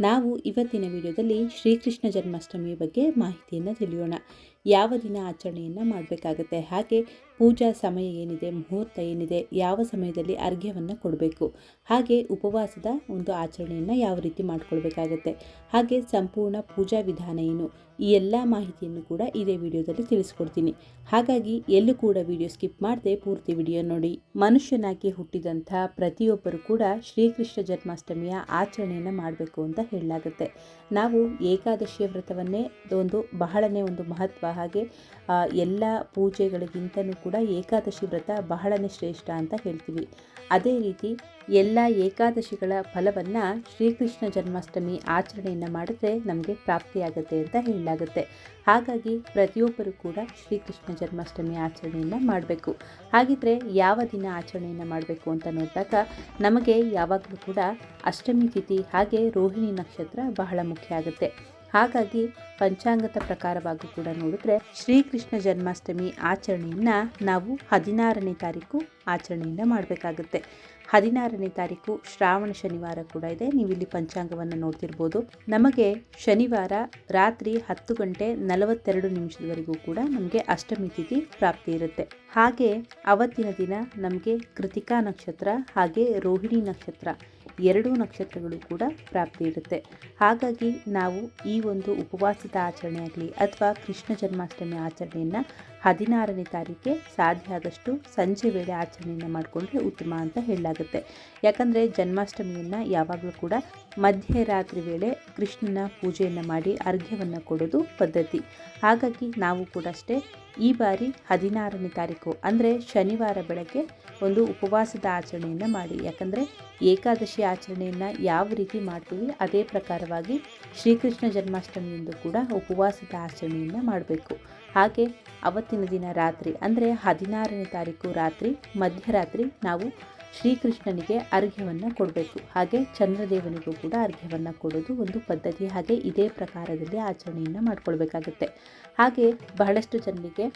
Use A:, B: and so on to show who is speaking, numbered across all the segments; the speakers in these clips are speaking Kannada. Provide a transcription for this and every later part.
A: ನಾವು ಇವತ್ತಿನ ವಿಡಿಯೋದಲ್ಲಿ ಶ್ರೀಕೃಷ್ಣ ಜನ್ಮಾಷ್ಟಮಿ ಬಗ್ಗೆ ಮಾಹಿತಿಯನ್ನು ತಿಳಿಯೋಣ. ಯಾವ ದಿನ ಆಚರಣೆಯನ್ನು ಮಾಡಬೇಕಾಗತ್ತೆ? ಹಾಗೆ ಪೂಜಾ ಸಮಯ ಏನಿದೆ? ಮುಹೂರ್ತ ಏನಿದೆ? ಯಾವ ಸಮಯದಲ್ಲಿ ಅರ್ಘ್ಯವನ್ನು ಕೊಡಬೇಕು? ಹಾಗೆ ಉಪವಾಸದ ಒಂದು ಆಚರಣೆಯನ್ನು ಯಾವ ರೀತಿ ಮಾಡಿಕೊಳ್ಬೇಕಾಗತ್ತೆ? ಹಾಗೆ ಸಂಪೂರ್ಣ ಪೂಜಾ ವಿಧಾನ ಏನು? ಈ ಎಲ್ಲ ಮಾಹಿತಿಯನ್ನು ಕೂಡ ಇದೇ ವಿಡಿಯೋದಲ್ಲಿ ತಿಳಿಸ್ಕೊಡ್ತೀನಿ. ಹಾಗಾಗಿ ಎಲ್ಲೂ ಕೂಡ ವಿಡಿಯೋ ಸ್ಕಿಪ್ ಮಾಡದೆ ಪೂರ್ತಿ ವಿಡಿಯೋ ನೋಡಿ. ಮನುಷ್ಯನಾಗಿ ಹುಟ್ಟಿದಂಥ ಪ್ರತಿಯೊಬ್ಬರು ಕೂಡ ಶ್ರೀಕೃಷ್ಣ ಜನ್ಮಾಷ್ಟಮಿಯ ಆಚರಣೆಯನ್ನು ಮಾಡಬೇಕು ಅಂತ ಹೇಳಲಾಗುತ್ತೆ ನಾವು ಏಕಾದಶಿಯ ವ್ರತವನ್ನೇ ಒಂದು ಬಹಳನೇ ಒಂದು ಮಹತ್ವ. ಹಾಗೆ ಎಲ್ಲ ಪೂಜೆಗಳಿಗಿಂತನೂ ಕೂಡ ಏಕಾದಶಿ ವ್ರತ ಬಹಳನೇ ಶ್ರೇಷ್ಠ ಅಂತ ಹೇಳ್ತೀವಿ. ಅದೇ ರೀತಿ ಎಲ್ಲ ಏಕಾದಶಿಗಳ ಫಲವನ್ನು ಶ್ರೀಕೃಷ್ಣ ಜನ್ಮಾಷ್ಟಮಿ ಆಚರಣೆಯನ್ನು ಮಾಡಿದ್ರೆ ನಮಗೆ ಪ್ರಾಪ್ತಿಯಾಗುತ್ತೆ ಅಂತ ಹೇಳಲಾಗುತ್ತೆ. ಹಾಗಾಗಿ ಪ್ರತಿಯೊಬ್ಬರು ಕೂಡ ಶ್ರೀಕೃಷ್ಣ ಜನ್ಮಾಷ್ಟಮಿ ಆಚರಣೆಯನ್ನು ಮಾಡಬೇಕು. ಹಾಗಿದ್ರೆ ಯಾವ ದಿನ ಆಚರಣೆಯನ್ನು ಮಾಡಬೇಕು ಅಂತ ನೋಡಿದಾಗ ನಮಗೆ ಯಾವಾಗಲೂ ಕೂಡ ಅಷ್ಟಮಿ ತಿಥಿ ಹಾಗೆ ರೋಹಿಣಿ ನಕ್ಷತ್ರ ಬಹಳ ಮುಖ್ಯ ಆಗುತ್ತೆ. ಹಾಗಾಗಿ ಪಂಚಾಂಗದ ಪ್ರಕಾರವಾಗಿ ಕೂಡ ನೋಡಿದ್ರೆ ಶ್ರೀಕೃಷ್ಣ ಜನ್ಮಾಷ್ಟಮಿ ಆಚರಣೆಯನ್ನು ನಾವು ಹದಿನಾರನೇ ತಾರೀಕು ಆಚರಣೆಯನ್ನು ಮಾಡಬೇಕಾಗುತ್ತೆ. ಹದಿನಾರನೇ ತಾರೀಕು ಶ್ರಾವಣ ಶನಿವಾರ ಕೂಡ ಇದೆ. ನೀವು ಇಲ್ಲಿ ಪಂಚಾಂಗವನ್ನು ನೋಡ್ತಿರ್ಬೋದು. ನಮಗೆ ಶನಿವಾರ ರಾತ್ರಿ ಹತ್ತು ಗಂಟೆ ನಲವತ್ತೆರಡು ನಿಮಿಷದವರೆಗೂ ಕೂಡ ನಮಗೆ ಅಷ್ಟಮಿ ತಿಥಿ ಪ್ರಾಪ್ತಿ ಇರುತ್ತೆ. ಹಾಗೆ ಅವತ್ತಿನ ದಿನ ನಮಗೆ ಕೃತಿಕಾ ನಕ್ಷತ್ರ ಹಾಗೆ ರೋಹಿಣಿ ನಕ್ಷತ್ರ ಎರಡೂ ನಕ್ಷತ್ರಗಳು ಕೂಡ ಪ್ರಾಪ್ತಿ ಇರುತ್ತೆ. ಹಾಗಾಗಿ ನಾವು ಈ ಒಂದು ಉಪವಾಸದ ಆಚರಣೆ ಆಗಲಿ ಅಥವಾ ಕೃಷ್ಣ ಜನ್ಮಾಷ್ಟಮಿ ಆಚರಣೆಯನ್ನು ಹದಿನಾರನೇ ತಾರೀಕೆ ಸಾಧ್ಯ ಆದಷ್ಟು ಸಂಜೆ ವೇಳೆ ಆಚರಣೆಯನ್ನು ಮಾಡಿಕೊಂಡ್ರೆ ಉತ್ತಮ ಅಂತ ಹೇಳಲಾಗುತ್ತೆ. ಯಾಕಂದರೆ ಜನ್ಮಾಷ್ಟಮಿಯನ್ನು ಯಾವಾಗಲೂ ಕೂಡ ಮಧ್ಯರಾತ್ರಿ ವೇಳೆ ಕೃಷ್ಣನ ಪೂಜೆಯನ್ನು ಮಾಡಿ ಅರ್ಘ್ಯವನ್ನು ಕೊಡೋದು ಪದ್ಧತಿ. ಹಾಗಾಗಿ ನಾವು ಕೂಡ ಅಷ್ಟೇ ಈ ಬಾರಿ ಹದಿನಾರನೇ ತಾರೀಕು, ಅಂದರೆ ಶನಿವಾರ ಬೆಳಗ್ಗೆ ಒಂದು ಉಪವಾಸದ ಆಚರಣೆಯನ್ನು ಮಾಡಿ. ಯಾಕಂದರೆ ಏಕಾದಶಿ ಆಚರಣೆಯನ್ನು ಯಾವ ರೀತಿ ಮಾಡ್ತೀವಿ ಅದೇ ಪ್ರಕಾರವಾಗಿ ಶ್ರೀಕೃಷ್ಣ ಜನ್ಮಾಷ್ಟಮಿಯಂದು ಕೂಡ ಉಪವಾಸದ ಆಚರಣೆಯನ್ನು ಮಾಡಬೇಕು. ಹಾಗೆ ಅವತ್ತಿನ ದಿನ ರಾತ್ರಿ, ಅಂದರೆ ಹದಿನಾರನೇ ತಾರೀಕು ರಾತ್ರಿ ಮಧ್ಯರಾತ್ರಿ ನಾವು ಶ್ರೀಕೃಷ್ಣನಿಗೆ ಅರ್ಘ್ಯವನ್ನು ಕೊಡಬೇಕು. ಹಾಗೆ ಚಂದ್ರದೇವನಿಗೂ ಕೂಡ ಅರ್ಘ್ಯವನ್ನು ಕೊಡೋದು ಒಂದು ಪದ್ಧತಿ. ಹಾಗೆ ಇದೇ ಪ್ರಕಾರದಲ್ಲಿ ಆಚರಣೆಯನ್ನು ಮಾಡ್ಕೊಳ್ಬೇಕಾಗುತ್ತೆ. ಹಾಗೆ ಬಹಳಷ್ಟು ಜನರಿಗೆ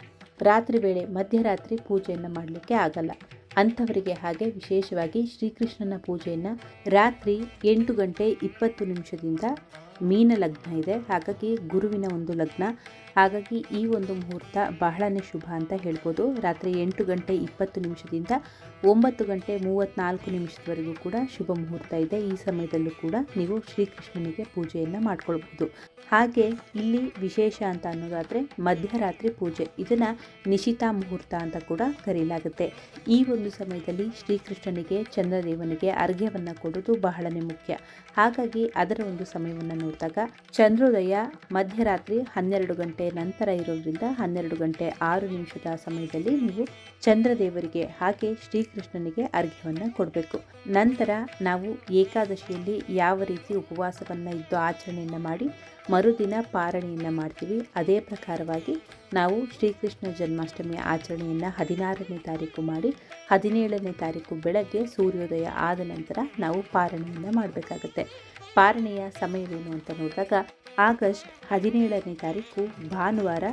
A: ರಾತ್ರಿ ವೇಳೆ ಮಧ್ಯರಾತ್ರಿ ಪೂಜೆಯನ್ನು ಮಾಡಲಿಕ್ಕೆ ಆಗಲ್ಲ. ಅಂಥವರಿಗೆ ಹಾಗೆ ವಿಶೇಷವಾಗಿ ಶ್ರೀಕೃಷ್ಣನ ಪೂಜೆಯನ್ನು ರಾತ್ರಿ ಎಂಟು ಗಂಟೆ ಇಪ್ಪತ್ತು ನಿಮಿಷದಿಂದ ಮೀನ ಲಗ್ನ ಇದೆ. ಹಾಗಾಗಿ ಗುರುವಿನ ಒಂದು ಲಗ್ನ ಹಾಗಾಗಿ ಈ ಒಂದು ಮುಹೂರ್ತ ಬಹಳನೇ ಶುಭ ಅಂತ ಹೇಳ್ಬೋದು. ರಾತ್ರಿ ಎಂಟು ಗಂಟೆ ಇಪ್ಪತ್ತು ನಿಮಿಷದಿಂದ ಒಂಬತ್ತು ಗಂಟೆ ಮೂವತ್ತ್ನಾಲ್ಕು ನಿಮಿಷದವರೆಗೂ ಕೂಡ ಶುಭ ಮುಹೂರ್ತ ಇದೆ. ಈ ಸಮಯದಲ್ಲೂ ಕೂಡ ನೀವು ಶ್ರೀಕೃಷ್ಣನಿಗೆ ಪೂಜೆಯನ್ನು ಮಾಡ್ಕೊಳ್ಬೋದು ಹಾಗೆ ಇಲ್ಲಿ ವಿಶೇಷ ಅಂತ ಅನ್ನೋದಾದರೆ ಮಧ್ಯರಾತ್ರಿ ಪೂಜೆ. ಇದನ್ನು ನಿಶಿತಾ ಮುಹೂರ್ತ ಅಂತ ಕೂಡ ಕರೆಯಲಾಗುತ್ತೆ ಈ ಒಂದು ಸಮಯದಲ್ಲಿ ಶ್ರೀಕೃಷ್ಣನಿಗೆ, ಚಂದ್ರದೇವನಿಗೆ ಅರ್ಘ್ಯವನ್ನು ಕೊಡೋದು ಬಹಳನೇ ಮುಖ್ಯ. ಹಾಗಾಗಿ ಅದರ ಒಂದು ಸಮಯವನ್ನು ನೋಡಿದಾಗ ಚಂದ್ರೋದಯ ಮಧ್ಯರಾತ್ರಿ ಹನ್ನೆರಡು ಗಂಟೆ ನಂತರ ಇರೋದ್ರಿಂದ ಹನ್ನೆರಡು ಗಂಟೆ ಆರು ನಿಮಿಷದ ಸಮಯದಲ್ಲಿ ನೀವು ಚಂದ್ರದೇವರಿಗೆ ಹಾಕಿ ಶ್ರೀಕೃಷ್ಣನಿಗೆ ಅರ್ಘ್ಯವನ್ನು ಕೊಡಬೇಕು. ನಂತರ ನಾವು ಏಕಾದಶಿಯಲ್ಲಿ ಯಾವ ರೀತಿ ಉಪವಾಸವನ್ನು ಇದ್ದು ಆಚರಣೆಯನ್ನು ಮಾಡಿ ಮರುದಿನ ಪಾರಣೆಯನ್ನು ಮಾಡ್ತೀವಿ, ಅದೇ ಪ್ರಕಾರವಾಗಿ ನಾವು ಶ್ರೀಕೃಷ್ಣ ಜನ್ಮಾಷ್ಟಮಿ ಆಚರಣೆಯನ್ನು ಹದಿನಾರನೇ ತಾರೀಕು ಮಾಡಿ ಹದಿನೇಳನೇ ತಾರೀಕು ಬೆಳಗ್ಗೆ ಸೂರ್ಯೋದಯ ಆದ ನಂತರ ನಾವು ಪಾರಣೆಯನ್ನು ಮಾಡಬೇಕಾಗತ್ತೆ. ಪಾರಣೆಯ ಸಮಯವೇನು ಅಂತ ನೋಡಿದಾಗ ಆಗಸ್ಟ್ ಹದಿನೇಳನೇ ತಾರೀಕು ಭಾನುವಾರ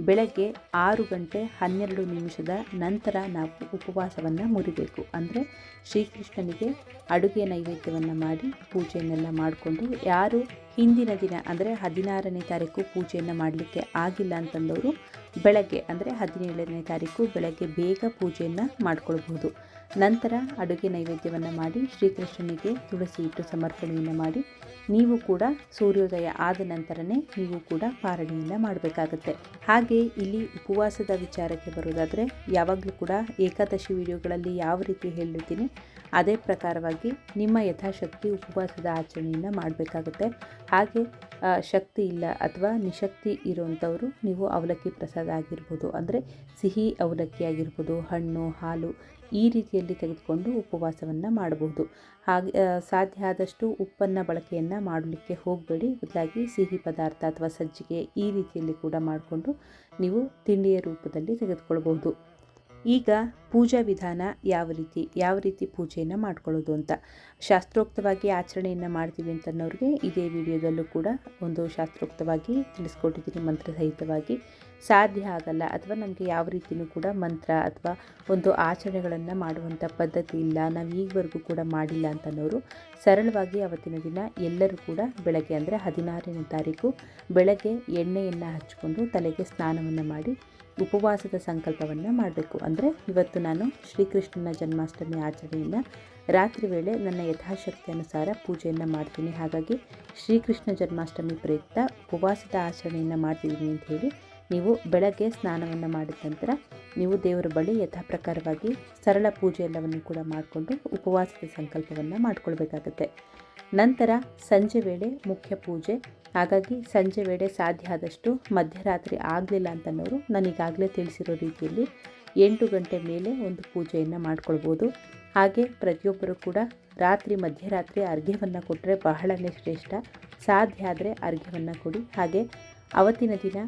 A: ಬೆಳಗ್ಗೆ ಆರು ಗಂಟೆ ಹನ್ನೆರಡು ನಿಮಿಷದ ನಂತರ ನಾವು ಉಪವಾಸವನ್ನು ಮುರಿಬೇಕು. ಅಂದರೆ ಶ್ರೀಕೃಷ್ಣನಿಗೆ ಅಡುಗೆ ನೈವೇದ್ಯವನ್ನು ಮಾಡಿ ಪೂಜೆಯನ್ನೆಲ್ಲ ಮಾಡಿಕೊಂಡು ಯಾರು ಹಿಂದಿನ ದಿನ, ಅಂದರೆ ಹದಿನಾರನೇ ತಾರೀಕು ಪೂಜೆಯನ್ನು ಮಾಡಲಿಕ್ಕೆ ಆಗಿಲ್ಲ ಅಂತಂದವರು ಬೆಳಗ್ಗೆ, ಅಂದರೆ ಹದಿನೇಳನೇ ತಾರೀಕು ಬೆಳಗ್ಗೆ ಬೇಗ ಪೂಜೆಯನ್ನು ಮಾಡ್ಕೊಳ್ಬಹುದು ನಂತರ ಅಡುಗೆ ನೈವೇದ್ಯವನ್ನು ಮಾಡಿ ಶ್ರೀಕೃಷ್ಣನಿಗೆ ತುಳಸಿ ಇಟ್ಟು ಸಮರ್ಪಣೆಯನ್ನು ಮಾಡಿ, ನೀವು ಕೂಡ ಸೂರ್ಯೋದಯ ಆದ ನಂತರನೇ ನೀವು ಕೂಡ ಪಾರಣೆಯನ್ನು ಮಾಡಬೇಕಾಗತ್ತೆ. ಹಾಗೆ ಇಲ್ಲಿ ಉಪವಾಸದ ವಿಚಾರಕ್ಕೆ ಬರೋದಾದರೆ ಯಾವಾಗಲೂ ಕೂಡ ಏಕಾದಶಿ ವಿಡಿಯೋಗಳಲ್ಲಿ ಯಾವ ರೀತಿ ಹೇಳಿರ್ತೀನಿ ಅದೇ ಪ್ರಕಾರವಾಗಿ ನಿಮ್ಮ ಯಥಾಶಕ್ತಿ ಉಪವಾಸದ ಆಚರಣೆಯನ್ನು ಮಾಡಬೇಕಾಗುತ್ತೆ. ಹಾಗೆ ಶಕ್ತಿ ಇಲ್ಲ ಅಥವಾ ನಿಶಕ್ತಿ ಇರುವಂಥವರು ನೀವು ಅವಲಕ್ಕಿ ಪ್ರಸಾದ ಆಗಿರ್ಬೋದು, ಅಂದರೆ ಸಿಹಿ ಅವಲಕ್ಕಿ ಆಗಿರ್ಬೋದು, ಹಣ್ಣು, ಹಾಲು ಈ ರೀತಿಯಲ್ಲಿ ತೆಗೆದುಕೊಂಡು ಉಪವಾಸವನ್ನು ಮಾಡಬಹುದು ಹಾಗೆ ಸಾಧ್ಯ ಆದಷ್ಟು ಉಪ್ಪನ್ನು ಬಳಕೆಯನ್ನು ಮಾಡಲಿಕ್ಕೆ ಹೋಗಬೇಡಿ. ಬದಲಾಗಿ ಸಿಹಿ ಪದಾರ್ಥ ಅಥವಾ ಸಜ್ಜಿಗೆ ಈ ರೀತಿಯಲ್ಲಿ ಕೂಡ ಮಾಡಿಕೊಂಡು ನೀವು ತಿಂಡಿಯ ರೂಪದಲ್ಲಿ ತೆಗೆದುಕೊಳ್ಬಹುದು. ಈಗ ಪೂಜಾ ವಿಧಾನ ಯಾವ ರೀತಿ ಯಾವ ರೀತಿ ಪೂಜೆಯನ್ನು ಮಾಡ್ಕೊಳ್ಳೋದು ಅಂತ. ಶಾಸ್ತ್ರೋಕ್ತವಾಗಿ ಆಚರಣೆಯನ್ನು ಮಾಡ್ತೀವಿ ಅಂತನ್ನೋರಿಗೆ ಇದೇ ವಿಡಿಯೋದಲ್ಲೂ ಕೂಡ ಒಂದು ಶಾಸ್ತ್ರೋಕ್ತವಾಗಿ ತಿಳಿಸ್ಕೊಟ್ಟಿದ್ದೀನಿ ಮಂತ್ರ ಸಹಿತವಾಗಿ ಸಾಧ್ಯ ಆಗಲ್ಲ ಅಥವಾ ನಮಗೆ ಯಾವ ರೀತಿಯೂ ಕೂಡ ಮಂತ್ರ ಅಥವಾ ಒಂದು ಆಚರಣೆಗಳನ್ನು ಮಾಡುವಂಥ ಪದ್ಧತಿ ಇಲ್ಲ, ನಾವು ಈಗವರೆಗೂ ಕೂಡ ಮಾಡಿಲ್ಲ ಅಂತನೋರು ಸರಳವಾಗಿ ಅವತ್ತಿನ ದಿನ ಎಲ್ಲರೂ ಕೂಡ ಬೆಳಗ್ಗೆ ಅಂದರೆ ಹದಿನಾರನೇ ತಾರೀಕು ಬೆಳಗ್ಗೆ ಎಣ್ಣೆಯನ್ನು ಹಚ್ಕೊಂಡು ತಲೆಗೆ ಸ್ನಾನವನ್ನು ಮಾಡಿ ಉಪವಾಸದ ಸಂಕಲ್ಪವನ್ನು ಮಾಡಬೇಕು. ಅಂದರೆ ಇವತ್ತು ನಾನು ಶ್ರೀಕೃಷ್ಣನ ಜನ್ಮಾಷ್ಟಮಿ ಆಚರಣೆಯನ್ನು ರಾತ್ರಿ ವೇಳೆ ನನ್ನ ಯಥಾಶಕ್ತಿ ಅನುಸಾರ ಪೂಜೆಯನ್ನು ಮಾಡ್ತೀನಿ. ಹಾಗಾಗಿ ಶ್ರೀಕೃಷ್ಣ ಜನ್ಮಾಷ್ಟಮಿ ಪ್ರಯುಕ್ತ ಉಪವಾಸದ ಆಚರಣೆಯನ್ನು ಮಾಡ್ತಿದ್ದೀನಿ ಅಂತ ಹೇಳಿ ನೀವು ಬೆಳಗ್ಗೆ ಸ್ನಾನವನ್ನು ಮಾಡಿದ ನಂತರ ನೀವು ದೇವರ ಬಳಿ ಯಥಾ ಪ್ರಕಾರವಾಗಿ ಸರಳ ಪೂಜೆ ಎಲ್ಲವನ್ನು ಕೂಡ ಮಾಡಿಕೊಂಡು ಉಪವಾಸದ ಸಂಕಲ್ಪವನ್ನು ಮಾಡ್ಕೊಳ್ಬೇಕಾಗತ್ತೆ. ನಂತರ ಸಂಜೆ ವೇಳೆ ಮುಖ್ಯ ಪೂಜೆ. ಹಾಗಾಗಿ ಸಂಜೆ ವೇಳೆ ಸಾಧ್ಯ ಆದಷ್ಟು ಮಧ್ಯರಾತ್ರಿ ಆಗಲಿಲ್ಲ ಅಂತನೋರು ನನಗಾಗಲೇ ತಿಳಿಸಿರೋ ರೀತಿಯಲ್ಲಿ ಎಂಟು ಗಂಟೆ ಮೇಲೆ ಒಂದು ಪೂಜೆಯನ್ನು ಮಾಡ್ಕೊಳ್ಬೋದು. ಹಾಗೆ ಪ್ರತಿಯೊಬ್ಬರು ಕೂಡ ರಾತ್ರಿ ಮಧ್ಯರಾತ್ರಿ ಅರ್ಘ್ಯವನ್ನು ಕೊಟ್ಟರೆ ಬಹಳನೇ ಶ್ರೇಷ್ಠ. ಸಾಧ್ಯ ಆದರೆ ಅರ್ಘ್ಯವನ್ನು ಕೊಡಿ. ಹಾಗೆ ಅವತ್ತಿನ ದಿನ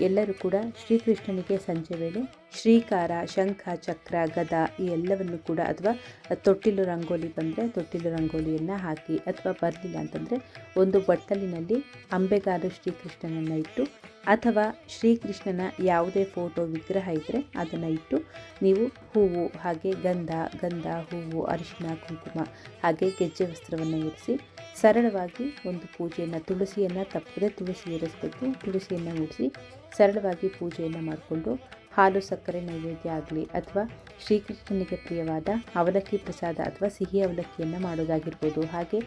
A: ಎಲ್ಲರೂ ಕೂಡ ಶ್ರೀಕೃಷ್ಣನಿಗೆ ಸಂಜೆ ವೇಳೆ ಶ್ರೀಕಾರ, ಶಂಖ, ಚಕ್ರ, ಗದ ಈ ಎಲ್ಲವನ್ನು ಕೂಡ ಅಥವಾ ತೊಟ್ಟಿಲು ರಂಗೋಲಿ ಬಂದರೆ ತೊಟ್ಟಿಲು ರಂಗೋಲಿಯನ್ನು ಹಾಕಿ ಅಥವಾ ಬರಲಿಲ್ಲ ಅಂತಂದರೆ ಒಂದು ಬಟ್ಟಲಿನಲ್ಲಿ ಅಂಬೆಗಾಲು ಶ್ರೀಕೃಷ್ಣನನ್ನು ಇಟ್ಟು ಅಥವಾ ಶ್ರೀಕೃಷ್ಣನ ಯಾವುದೇ ಫೋಟೋ ವಿಗ್ರಹ ಇದ್ದರೆ ಅದನ್ನು ಇಟ್ಟು ನೀವು ಹೂವು, ಹಾಗೆ ಗಂಧ ಗಂಧ, ಹೂವು ಅರಿಶಿನ ಕುಂಕುಮ, ಹಾಗೆ ಗೆಜ್ಜೆ ವಸ್ತ್ರವನ್ನು ಇರಿಸಿ ಸರಳವಾಗಿ ಒಂದು ಪೂಜೆಯನ್ನು, ತುಳಸಿಯನ್ನು ತಪ್ಪದೆ ತುಳಸಿ ಇರಿಸಬೇಕು ತುಳಸಿಯನ್ನು ಉಡಿಸಿ ಸರಳವಾಗಿ ಪೂಜೆಯನ್ನು ಮಾಡಿಕೊಂಡು ಹಾಲು, ಸಕ್ಕರೆ, ನೈವೇದ್ಯ ಆಗಲಿ ಅಥವಾ ಶ್ರೀಕೃಷ್ಣನಿಗೆ ಪ್ರಿಯವಾದ ಅವಲಕ್ಕಿ ಪ್ರಸಾದ ಅಥವಾ ಸಿಹಿ ಅವಲಕ್ಕಿಯನ್ನು ಮಾಡೋದಾಗಿರ್ಬೋದು. ಹಾಗೆ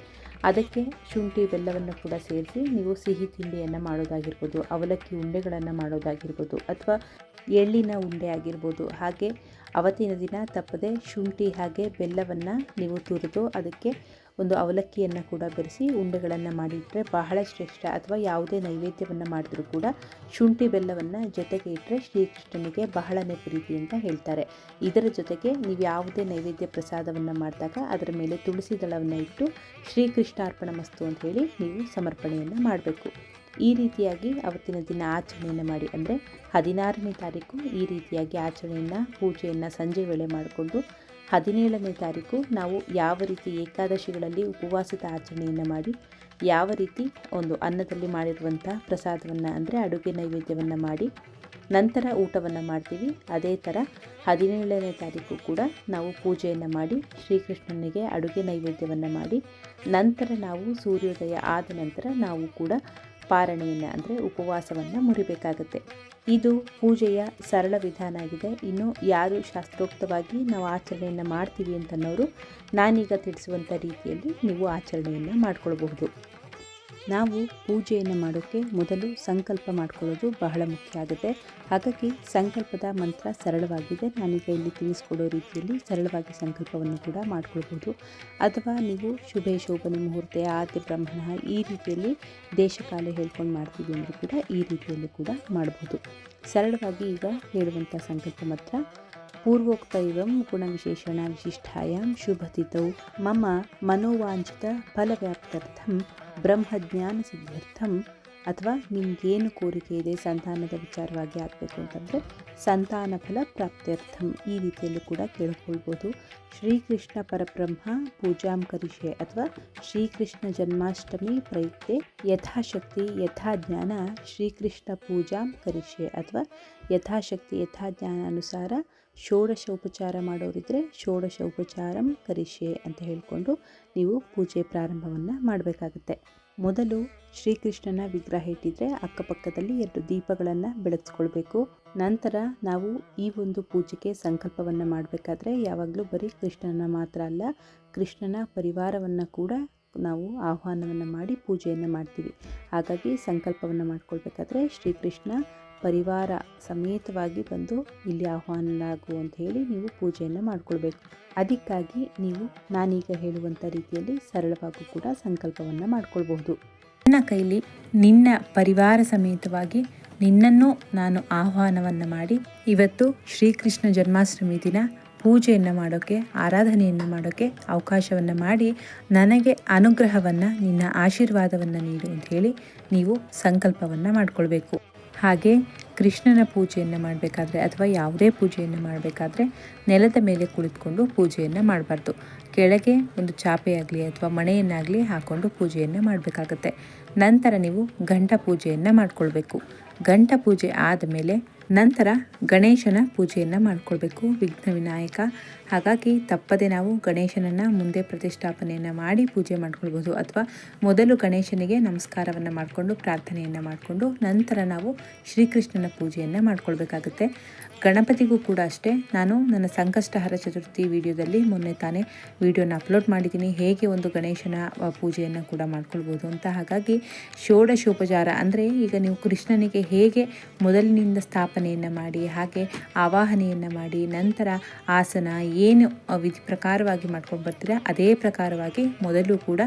A: ಅದಕ್ಕೆ ಶುಂಠಿ ಬೆಲ್ಲವನ್ನು ಕೂಡ ಸೇರಿಸಿ ನೀವು ಸಿಹಿ ತಿಂಡಿಯನ್ನು ಮಾಡೋದಾಗಿರ್ಬೋದು, ಅವಲಕ್ಕಿ ಉಂಡೆಗಳನ್ನು ಮಾಡೋದಾಗಿರ್ಬೋದು ಅಥವಾ ಎಳ್ಳಿನ ಉಂಡೆ ಆಗಿರ್ಬೋದು. ಹಾಗೆ ಅವತ್ತಿನ ದಿನ ತಪ್ಪದೆ ಶುಂಠಿ ಹಾಗೆ ಬೆಲ್ಲವನ್ನು ನೀವು ತುರಿದು ಅದಕ್ಕೆ ಒಂದು ಅವಲಕ್ಕಿಯನ್ನು ಕೂಡ ಬೆರೆಸಿ ಉಂಡೆಗಳನ್ನು ಮಾಡಿಟ್ಟರೆ ಬಹಳ ಶ್ರೇಷ್ಠ ಅಥವಾ ಯಾವುದೇ ನೈವೇದ್ಯವನ್ನು ಮಾಡಿದ್ರೂ ಕೂಡ ಶುಂಠಿ ಬೆಲ್ಲವನ್ನು ಜೊತೆಗೆ ಇಟ್ಟರೆ ಶ್ರೀಕೃಷ್ಣನಿಗೆ ಬಹಳನೇ ಪ್ರೀತಿ ಅಂತ ಹೇಳ್ತಾರೆ. ಇದರ ಜೊತೆಗೆ ನೀವು ಯಾವುದೇ ನೈವೇದ್ಯ ಪ್ರಸಾದವನ್ನು ಮಾಡಿದಾಗ ಅದರ ಮೇಲೆ ತುಳಸಿ ದಳವನ್ನು ಇಟ್ಟು ಶ್ರೀಕೃಷ್ಣಾರ್ಪಣ ಮಸ್ತು ಅಂತ ಹೇಳಿ ನೀವು ಸಮರ್ಪಣೆಯನ್ನು ಮಾಡಬೇಕು. ಈ ರೀತಿಯಾಗಿ ಅವತ್ತಿನ ದಿನ ಆಚರಣೆಯನ್ನು ಮಾಡಿ ಅಂದರೆ ಹದಿನಾರನೇ ತಾರೀಕು ಈ ರೀತಿಯಾಗಿ ಆಚರಣೆಯನ್ನು, ಪೂಜೆಯನ್ನು ಸಂಜೆ ವೇಳೆ ಮಾಡಿಕೊಂಡು ಹದಿನೇಳನೇ ತಾರೀಕು ನಾವು ಯಾವ ರೀತಿ ಏಕಾದಶಿಗಳಲ್ಲಿ ಉಪವಾಸದ ಆಚರಣೆಯನ್ನು ಮಾಡಿ, ಯಾವ ರೀತಿ ಒಂದು ಅನ್ನದಲ್ಲಿ ಮಾಡಿರುವಂಥ ಪ್ರಸಾದವನ್ನು ಅಂದರೆ ಅಡುಗೆ ನೈವೇದ್ಯವನ್ನು ಮಾಡಿ, ನಂತರ ಊಟವನ್ನು ಮಾಡ್ತೀವಿ. ಅದೇ ಥರ ಹದಿನೇಳನೇ ತಾರೀಕು ಕೂಡ ನಾವು ಪೂಜೆಯನ್ನು ಮಾಡಿ, ಶ್ರೀಕೃಷ್ಣನಿಗೆ ಅಡುಗೆ ನೈವೇದ್ಯವನ್ನು ಮಾಡಿ, ನಂತರ ನಾವು ಸೂರ್ಯೋದಯ ಆದ ನಂತರ ನಾವು ಕೂಡ ಪಾರಣೆಯನ್ನು ಅಂದರೆ ಉಪವಾಸವನ್ನು ಮುರಿಬೇಕಾಗುತ್ತೆ. ಇದು ಪೂಜೆಯ ಸರಳ ವಿಧಾನ ಆಗಿದೆ. ಇನ್ನು ಯಾರು ಶಾಸ್ತ್ರೋಕ್ತವಾಗಿ ನಾವು ಆಚರಣೆಯನ್ನು ಮಾಡ್ತೀವಿ ಅಂತನ್ನೋರು ನಾನೀಗ ತಿಳಿಸುವಂಥ ರೀತಿಯಲ್ಲಿ ನೀವು ಆಚರಣೆಯನ್ನು ಮಾಡಿಕೊಳ್ಬಹುದು. ನಾವು ಪೂಜೆಯನ್ನು ಮಾಡೋಕ್ಕೆ ಮೊದಲು ಸಂಕಲ್ಪ ಮಾಡ್ಕೊಳ್ಳೋದು ಬಹಳ ಮುಖ್ಯ ಆಗುತ್ತೆ. ಹಾಗಾಗಿ ಸಂಕಲ್ಪದ ಮಂತ್ರ ಸರಳವಾಗಿದೆ. ನಾನೀಗ ಇಲ್ಲಿ ತಿಳಿಸ್ಕೊಡೋ ರೀತಿಯಲ್ಲಿ ಸರಳವಾಗಿ ಸಂಕಲ್ಪವನ್ನು ಕೂಡ ಮಾಡ್ಕೊಳ್ಬೋದು. ಅಥವಾ ನೀವು ಶುಭೆ ಶೋಭನ ಮುಹೂರ್ತ, ಆದ್ಯ ಬ್ರಹ್ಮಣ ಈ ರೀತಿಯಲ್ಲಿ ದೇಶಕಾಲ ಹೇಳ್ಕೊಂಡು ಮಾಡ್ತೀವಿ ಅಂದರೂ ಕೂಡ ಈ ರೀತಿಯಲ್ಲಿ ಕೂಡ ಮಾಡ್ಬೋದು. ಸರಳವಾಗಿ ಈಗ ಹೇಳುವಂಥ ಸಂಕಲ್ಪ ಮಾತ್ರ. ಪೂರ್ವೋಕ್ತ ಇವಂ ಗುಣವಿಶೇಷಣ ವಿಶಿಷ್ಟಾಯಾಂ ಶುಭತಿತೌ ಮಮ ಮನೋವಾಂಚಿತ ಫಲವ್ಯಾಪ್ತರ್ಥಂ. ಬ್ರಹ್ಮಜ್ಞಾನ ಸಿದ್ಧಾರ್ಥಂ ಅಥವಾ ನಿಮಗೇನು ಕೋರಿಕೆ ಇದೆ ಸಂತಾನದ ವಿಚಾರವಾಗಿ ಆಗಬೇಕು ಅಂತಂದರೆ ಸಂತಾನ ಫಲ ಪ್ರಾಪ್ತ್ಯರ್ಥಂ ಈ ರೀತಿಯಲ್ಲೂ ಕೂಡ ಕೇಳ್ಕೊಳ್ಬೋದು. ಶ್ರೀಕೃಷ್ಣ ಪರಬ್ರಹ್ಮ ಪೂಜಾಂ ಕರಿಷೆ ಅಥವಾ ಶ್ರೀಕೃಷ್ಣ ಜನ್ಮಾಷ್ಟಮಿ ಪ್ರಯುಕ್ತೆ ಯಥಾಶಕ್ತಿ ಯಥಾಜ್ಞಾನ ಶ್ರೀಕೃಷ್ಣ ಪೂಜಾಂ ಕರಿಷೆ ಅಥವಾ ಯಥಾಶಕ್ತಿ ಯಥಾಜ್ಞಾನ ಅನುಸಾರ ಷೋಡಶ ಉಪಚಾರ ಮಾಡೋರಿದ್ರೆ ಷೋಡಶ ಉಪಚಾರಂ ಕರಿಷೆ ಅಂತ ಹೇಳಿಕೊಂಡು ನೀವು ಪೂಜೆ ಪ್ರಾರಂಭವನ್ನು ಮಾಡಬೇಕಾಗುತ್ತೆ. ಮೊದಲು ಶ್ರೀಕೃಷ್ಣನ ವಿಗ್ರಹ ಇಟ್ಟಿದ್ರೆ ಅಕ್ಕಪಕ್ಕದಲ್ಲಿ ಎರಡು ದೀಪಗಳನ್ನು ಬೆಳೆಸ್ಕೊಳ್ಬೇಕು. ನಂತರ ನಾವು ಈ ಒಂದು ಪೂಜೆಗೆ ಸಂಕಲ್ಪವನ್ನು ಮಾಡಬೇಕಾದ್ರೆ ಯಾವಾಗಲೂ ಬರೀ ಕೃಷ್ಣನ ಮಾತ್ರ ಅಲ್ಲ, ಕೃಷ್ಣನ ಪರಿವಾರವನ್ನು ಕೂಡ ನಾವು ಆಹ್ವಾನವನ್ನು ಮಾಡಿ ಪೂಜೆಯನ್ನು ಮಾಡ್ತೀವಿ. ಹಾಗಾಗಿ ಸಂಕಲ್ಪವನ್ನು ಮಾಡ್ಕೊಳ್ಬೇಕಾದ್ರೆ ಶ್ರೀಕೃಷ್ಣ ಪರಿವಾರ ಸಮೇತವಾಗಿ ಬಂದು ಇಲ್ಲಿ ಆಹ್ವಾನನಾಗು ಅಂತ ಹೇಳಿ ನೀವು ಪೂಜೆಯನ್ನು ಮಾಡಿಕೊಳ್ಬೇಕು. ಅದಕ್ಕಾಗಿ ನೀವು ನಾನೀಗ ಹೇಳುವಂಥ ರೀತಿಯಲ್ಲಿ ಸರಳವಾಗೂ ಕೂಡ ಸಂಕಲ್ಪವನ್ನು ಮಾಡಿಕೊಳ್ಬಹುದು. ನನ್ನ ಕೈಲಿ ನಿನ್ನ ಪರಿವಾರ ಸಮೇತವಾಗಿ ನಿನ್ನನ್ನು ನಾನು ಆಹ್ವಾನವನ್ನು ಮಾಡಿ ಇವತ್ತು ಶ್ರೀಕೃಷ್ಣ ಜನ್ಮಾಷ್ಟಮಿ ದಿನ ಪೂಜೆಯನ್ನು ಮಾಡೋಕ್ಕೆ ಆರಾಧನೆಯನ್ನು ಮಾಡೋಕ್ಕೆ ಅವಕಾಶವನ್ನು ಮಾಡಿ ನನಗೆ ಅನುಗ್ರಹವನ್ನು, ನಿನ್ನ ಆಶೀರ್ವಾದವನ್ನು ನೀಡು ಅಂತ ಹೇಳಿ ನೀವು ಸಂಕಲ್ಪವನ್ನು ಮಾಡಿಕೊಳ್ಬೇಕು. ಹಾಗೆ ಕೃಷ್ಣನ ಪೂಜೆಯನ್ನು ಮಾಡಬೇಕಾದ್ರೆ ಅಥವಾ ಯಾವುದೇ ಪೂಜೆಯನ್ನು ಮಾಡಬೇಕಾದ್ರೆ ನೆಲದ ಮೇಲೆ ಕುಳಿತುಕೊಂಡು ಪೂಜೆಯನ್ನು ಮಾಡಬಾರ್ದು. ಕೆಳಗೆ ಒಂದು ಚಾಪೆಯಾಗಲಿ ಅಥವಾ ಮಣೆಯನ್ನಾಗಲಿ ಹಾಕ್ಕೊಂಡು ಪೂಜೆಯನ್ನು ಮಾಡಬೇಕಾಗತ್ತೆ. ನಂತರ ನೀವು ಗಂಟ ಪೂಜೆಯನ್ನು ಮಾಡಿಕೊಳ್ಬೇಕು. ಗಂಟ ಪೂಜೆ ಆದಮೇಲೆ ನಂತರ ಗಣೇಶನ ಪೂಜೆಯನ್ನು ಮಾಡಿಕೊಳ್ಬೇಕು. ವಿಘ್ನ ವಿನಾಯಕ. ಹಾಗಾಗಿ ತಪ್ಪದೆ ನಾವು ಗಣೇಶನನ್ನು ಮುಂದೆ ಪ್ರತಿಷ್ಠಾಪನೆಯನ್ನು ಮಾಡಿ ಪೂಜೆ ಮಾಡ್ಕೊಳ್ಬೋದು ಅಥವಾ ಮೊದಲು ಗಣೇಶನಿಗೆ ನಮಸ್ಕಾರವನ್ನು ಮಾಡಿಕೊಂಡು, ಪ್ರಾರ್ಥನೆಯನ್ನು ಮಾಡಿಕೊಂಡು, ನಂತರ ನಾವು ಶ್ರೀಕೃಷ್ಣನ ಪೂಜೆಯನ್ನು ಮಾಡ್ಕೊಳ್ಬೇಕಾಗುತ್ತೆ. ಗಣಪತಿಗೂ ಕೂಡ ಅಷ್ಟೇ. ನಾನು ನನ್ನ ಸಂಕಷ್ಟಹರ ಚತುರ್ಥಿ ವಿಡಿಯೋದಲ್ಲಿ ಮೊನ್ನೆ ತಾನೇ ವಿಡಿಯೋನ ಅಪ್ಲೋಡ್ ಮಾಡಿದ್ದೀನಿ. ಹೇಗೆ ಒಂದು ಗಣೇಶನ ಪೂಜೆಯನ್ನು ಕೂಡ ಮಾಡ್ಕೊಳ್ಬೋದು ಅಂತ. ಹಾಗಾಗಿ ಷೋಡಶೋಪಚಾರ ಅಂದರೆ ಈಗ ನೀವು ಕೃಷ್ಣನಿಗೆ ಹೇಗೆ ಮೊದಲಿನಿಂದ ಸ್ಥಾಪನೆಯನ್ನು ಮಾಡಿ, ಹಾಗೆ ಆವಾಹನೆಯನ್ನು ಮಾಡಿ, ನಂತರ ಆಸನ, ಏನು ವಿಧಿ ಪ್ರಕಾರವಾಗಿ ಮಾಡ್ಕೊಂಡು ಬರ್ತೀರಾ, ಅದೇ ಪ್ರಕಾರವಾಗಿ ಮೊದಲು ಕೂಡ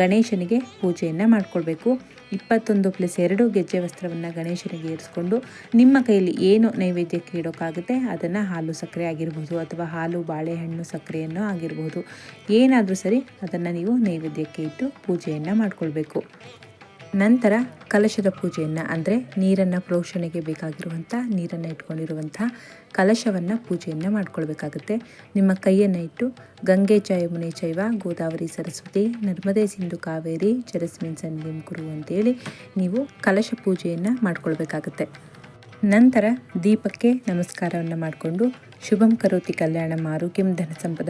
A: ಗಣೇಶನಿಗೆ ಪೂಜೆಯನ್ನು ಮಾಡ್ಕೊಳ್ಬೇಕು. ಇಪ್ಪತ್ತೊಂದು ಪ್ಲಸ್ ಎರಡು ಗೆಜ್ಜೆ ವಸ್ತ್ರವನ್ನು ಗಣೇಶನಿಗೆ ಏರಿಸ್ಕೊಂಡು ನಿಮ್ಮ ಕೈಯಲ್ಲಿ ಏನು ನೈವೇದ್ಯಕ್ಕೆ ಇಡೋಕ್ಕಾಗುತ್ತೆ ಅದನ್ನು ಹಾಲು ಸಕ್ಕರೆ ಆಗಿರ್ಬೋದು ಅಥವಾ ಹಾಲು ಬಾಳೆಹಣ್ಣು ಸಕ್ಕರೆಯನ್ನು ಆಗಿರ್ಬೋದು. ಏನಾದರೂ ಸರಿ ಅದನ್ನು ನೀವು ನೈವೇದ್ಯಕ್ಕೆ ಇಟ್ಟು ಪೂಜೆಯನ್ನು ಮಾಡಿಕೊಳ್ಬೇಕು. ನಂತರ ಕಲಶದ ಪೂಜೆಯನ್ನು ಅಂದರೆ ನೀರನ್ನು ಪ್ರೋಷಣೆಗೆ ಬೇಕಾಗಿರುವಂಥ ನೀರನ್ನು ಇಟ್ಕೊಂಡಿರುವಂಥ ಕಲಶವನ್ನು ಪೂಜೆಯನ್ನು ಮಾಡ್ಕೊಳ್ಬೇಕಾಗುತ್ತೆ. ನಿಮ್ಮ ಕೈಯನ್ನು ಇಟ್ಟು ಗಂಗೆ ಚ ಚೈವ, ಗೋದಾವರಿ ಸರಸ್ವತಿ, ನರ್ಮದೆ ಸಿಂಧು ಕಾವೇರಿ, ಜರಸ್ಮಿನ್ ಸನ್ನಿಂ ಕುರು ಅಂತೇಳಿ ನೀವು ಕಲಶ ಪೂಜೆಯನ್ನು ಮಾಡ್ಕೊಳ್ಬೇಕಾಗತ್ತೆ. ನಂತರ ದೀಪಕ್ಕೆ ನಮಸ್ಕಾರವನ್ನು ಮಾಡಿಕೊಂಡು ಶುಭಂ ಕರೋತಿ ಕಲ್ಯಾಣ ಆರೋಗ್ಯಂ ಧನ ಸಂಪದ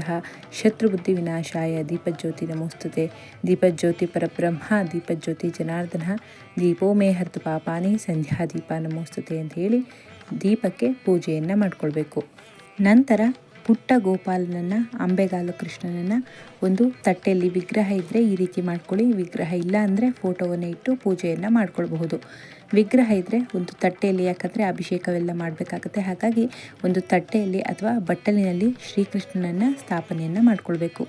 A: ಶತ್ರುಬುದ್ಧಿ ವಿನಾಶಾಯ ದೀಪಜ್ಯೋತಿ ನಮೋಸ್ತುತೆ. ದೀಪಜ್ಯೋತಿ ಪರಬ್ರಹ್ಮ, ದೀಪಜ್ಯೋತಿ ಜನಾರ್ದನ, ದೀಪೋ ಮೇ ಹರ್ತು ಪಾಪಾನಿ, ಸಂಧ್ಯಾ ದೀಪ ನಮೋಸ್ತುತೆ ಅಂತ ಹೇಳಿ ದೀಪಕ್ಕೆ ಪೂಜೆಯನ್ನು ಮಾಡಿಕೊಳ್ಬೇಕು. ನಂತರ ಪುಟ್ಟ ಗೋಪಾಲನನ್ನು, ಅಂಬೆಗಾಲು ಕೃಷ್ಣನನ್ನು ಒಂದು ತಟ್ಟೆಯಲ್ಲಿ ವಿಗ್ರಹ ಇದ್ದರೆ ಈ ರೀತಿ ಮಾಡ್ಕೊಳ್ಳಿ. ವಿಗ್ರಹ ಇಲ್ಲ ಅಂದರೆ ಫೋಟೋವನ್ನು ಇಟ್ಟು ಪೂಜೆಯನ್ನು ಮಾಡ್ಕೊಳ್ಬಹುದು. ವಿಗ್ರಹ ಇದ್ದರೆ ಒಂದು ತಟ್ಟೆಯಲ್ಲಿ ಯಾಕಂದರೆ ಅಭಿಷೇಕವೆಲ್ಲ ಮಾಡಬೇಕಾಗುತ್ತೆ. ಹಾಗಾಗಿ ಒಂದು ತಟ್ಟೆಯಲ್ಲಿ ಅಥವಾ ಬಟ್ಟಲಿನಲ್ಲಿ ಶ್ರೀಕೃಷ್ಣನನ್ನು ಸ್ಥಾಪನೆಯನ್ನು ಮಾಡಿಕೊಳ್ಬೇಕು.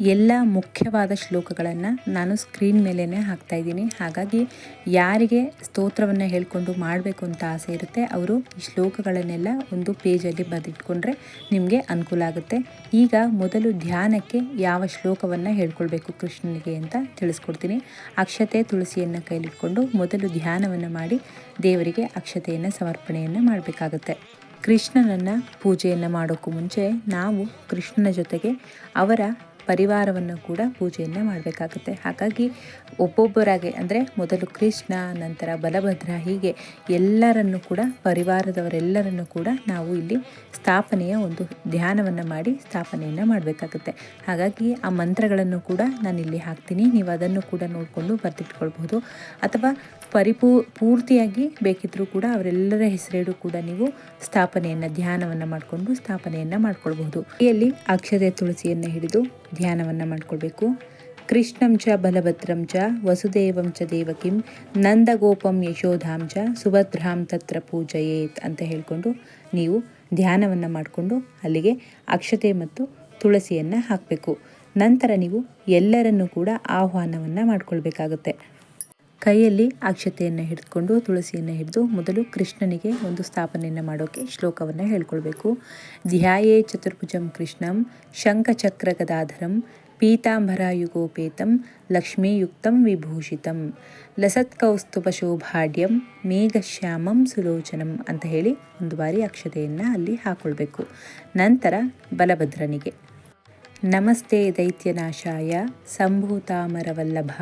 A: ಎಲ್ಲ ಮುಖ್ಯವಾದ ಶ್ಲೋಕಗಳನ್ನು ನಾನು ಸ್ಕ್ರೀನ್ ಮೇಲೇ ಹಾಕ್ತಾ ಇದ್ದೀನಿ. ಹಾಗಾಗಿ ಯಾರಿಗೆ ಸ್ತೋತ್ರವನ್ನು ಹೇಳ್ಕೊಂಡು ಮಾಡಬೇಕು ಅಂತ ಆಸೆ ಇರುತ್ತೆ, ಅವರು ಈ ಶ್ಲೋಕಗಳನ್ನೆಲ್ಲ ಒಂದು ಪೇಜಲ್ಲಿ ಬರೆದಿಟ್ಕೊಂಡ್ರೆ ನಿಮಗೆ ಅನುಕೂಲ ಆಗುತ್ತೆ. ಈಗ ಮೊದಲು ಧ್ಯಾನಕ್ಕೆ ಯಾವ ಶ್ಲೋಕವನ್ನು ಹೇಳ್ಕೊಳ್ಬೇಕು ಕೃಷ್ಣನಿಗೆ ಅಂತ ತಿಳಿಸ್ಕೊಡ್ತೀನಿ. ಅಕ್ಷತೆ ತುಳಸಿಯನ್ನು ಕೈಲಿಟ್ಕೊಂಡು ಮೊದಲು ಧ್ಯಾನವನ್ನು ಮಾಡಿ ದೇವರಿಗೆ ಅಕ್ಷತೆಯನ್ನು ಸಮರ್ಪಣೆಯನ್ನು ಮಾಡಬೇಕಾಗುತ್ತೆ. ಕೃಷ್ಣನನ್ನು ಪೂಜೆಯನ್ನು ಮಾಡೋಕ್ಕೂ ಮುಂಚೆ ನಾವು ಕೃಷ್ಣನ ಜೊತೆಗೆ ಅವರ ಪರಿವಾರವನ್ನು ಕೂಡ ಪೂಜೆಯನ್ನು ಮಾಡಬೇಕಾಗುತ್ತೆ. ಹಾಗಾಗಿ ಒಬ್ಬೊಬ್ಬರಾಗೆ, ಅಂದರೆ ಮೊದಲು ಕೃಷ್ಣ, ನಂತರ ಬಲಭದ್ರ, ಹೀಗೆ ಎಲ್ಲರನ್ನು ಕೂಡ, ಪರಿವಾರದವರೆಲ್ಲರನ್ನು ಕೂಡ ನಾವು ಇಲ್ಲಿ ಸ್ಥಾಪನೆಯ ಒಂದು ಧ್ಯಾನವನ್ನು ಮಾಡಿ ಸ್ಥಾಪನೆಯನ್ನು ಮಾಡಬೇಕಾಗುತ್ತೆ. ಹಾಗಾಗಿ ಆ ಮಂತ್ರಗಳನ್ನು ಕೂಡ ನಾನಿಲ್ಲಿ ಹಾಕ್ತೀನಿ. ನೀವು ಅದನ್ನು ಕೂಡ ನೋಡಿಕೊಂಡು ಬರೆದಿಟ್ಕೊಳ್ಬಹುದು. ಅಥವಾ ಪರಿಪೂ, ಪೂರ್ತಿಯಾಗಿ ಬೇಕಿದ್ದರೂ ಕೂಡ ಅವರೆಲ್ಲರ ಹೆಸರೇಡು ಕೂಡ ನೀವು ಸ್ಥಾಪನೆಯನ್ನು, ಧ್ಯಾನವನ್ನು ಮಾಡಿಕೊಂಡು ಸ್ಥಾಪನೆಯನ್ನು ಮಾಡ್ಕೊಳ್ಬಹುದು. ಇಲ್ಲಿ ಅಕ್ಷತೆ ತುಳಸಿಯನ್ನು ಹಿಡಿದು ಧ್ಯಾನವನ್ನು ಮಾಡ್ಕೊಳ್ಬೇಕು. ಕೃಷ್ಣಂ ಚ ಬಲಭದ್ರಂ ಚ ವಸುದೇವಂ ಚ ದೇವಕಿಂ ನಂದಗೋಪಂ ಯಶೋಧಾಂ ಚ ಸುಭದ್ರಾಂ ತತ್ರ ಪೂಜಯೇತ್ ಅಂತ ಹೇಳಿಕೊಂಡು ನೀವು ಧ್ಯಾನವನ್ನು ಮಾಡಿಕೊಂಡು ಅಲ್ಲಿಗೆ ಅಕ್ಷತೆ ಮತ್ತು ತುಳಸಿಯನ್ನು ಹಾಕಬೇಕು. ನಂತರ ನೀವು ಎಲ್ಲರನ್ನೂ ಕೂಡ ಆಹ್ವಾನವನ್ನು ಮಾಡಿಕೊಳ್ಬೇಕಾಗುತ್ತೆ. ಕೈಯಲ್ಲಿ ಅಕ್ಷತೆಯನ್ನು ಹಿಡಿದುಕೊಂಡು ತುಳಸಿಯನ್ನು ಹಿಡಿದು ಮೊದಲು ಕೃಷ್ಣನಿಗೆ ಒಂದು ಸ್ಥಾಪನೆಯನ್ನು ಮಾಡೋಕ್ಕೆ ಶ್ಲೋಕವನ್ನು ಹೇಳ್ಕೊಳ್ಬೇಕು. ಧ್ಯಾಯೇ ಚತುರ್ಭುಜಂ ಕೃಷ್ಣಂ ಶಂಖಚಕ್ರ ಗದಾಧರಂ ಪೀತಾಂಬರಾಯುಗೋಪೇತಂ ಲಕ್ಷ್ಮೀಯುಕ್ತಂ ವಿಭೂಷಿತಂ. ಲಸತ್ಕೌಸ್ತುಭಶೋಭಾಢ್ಯಂ ಮೇಘಶ್ಯಾಮಂ ಸುಲೋಚನಂ ಅಂತ ಹೇಳಿ ಒಂದು ಬಾರಿ ಅಕ್ಷತೆಯನ್ನು ಅಲ್ಲಿ ಹಾಕ್ಕೊಳ್ಬೇಕು ನಂತರ ಬಲಭದ್ರನಿಗೆ. ನಮಸ್ತೆ ದೈತ್ಯನಾಶಾಯ, ಸಂಭೂತಾಮರವಲ್ಲಭ,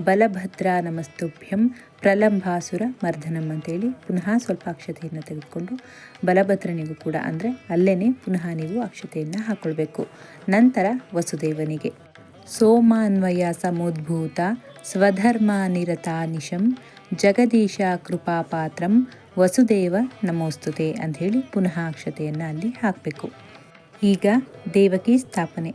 A: ಬಲಭದ್ರ ನಮಸ್ತುಭ್ಯಂ, ಪ್ರಲಂಭಾಸುರ ಮರ್ಧನಂ ಅಂತೇಳಿ ಪುನಃ ಸ್ವಲ್ಪ ಅಕ್ಷತೆಯನ್ನು ತೆಗೆದುಕೊಂಡು ಬಲಭದ್ರನಿಗೂ ಕೂಡ ಅಂದರೆ ಅಲ್ಲೇ ಪುನಃ ನೀವು ಅಕ್ಷತೆಯನ್ನು ಹಾಕ್ಕೊಳ್ಬೇಕು ನಂತರ ವಸುದೇವನಿಗೆ, ಸೋಮಾನ್ವಯ ಸಮೋದ್ಭೂತ ಸ್ವಧರ್ಮ ನಿರತಾನಿಶಂ, ಜಗದೀಶ ಕೃಪಾಪಾತ್ರಂ, ವಸುದೇವ ನಮೋಸ್ತುತೆ ಅಂಥೇಳಿ ಪುನಃ ಅಕ್ಷತೆಯನ್ನು ಅಲ್ಲಿ ಹಾಕಬೇಕು. ಈಗ ದೇವಕಿ ಸ್ಥಾಪನೆ.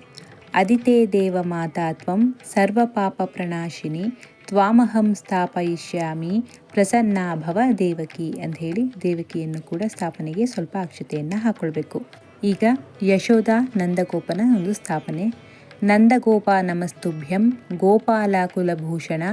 A: ಅದಿತೇ ದೇವ ಮಾತಾ ತ್ವಂ ಸರ್ವಪಾಪ ಪ್ರಣಾಶಿನಿ, ತ್ವಾಮಹಂ ಸ್ಥಾಪಯಿಷ್ಯಾಮಿ ಪ್ರಸನ್ನಾಭವ ದೇವಕಿ ಅಂತ ಹೇಳಿ ದೇವಕಿಯನ್ನು ಕೂಡ ಸ್ಥಾಪನೆಗೆ ಸ್ವಲ್ಪ ಅಕ್ಷತೆಯನ್ನು ಹಾಕ್ಕೊಳ್ಬೇಕು ಈಗ ಯಶೋಧ ನಂದಗೋಪನ ಒಂದು ಸ್ಥಾಪನೆ. ನಂದಗೋಪ ನಮಸ್ತುಭ್ಯಂ, ಗೋಪಾಲ ಕುಲಭೂಷಣ,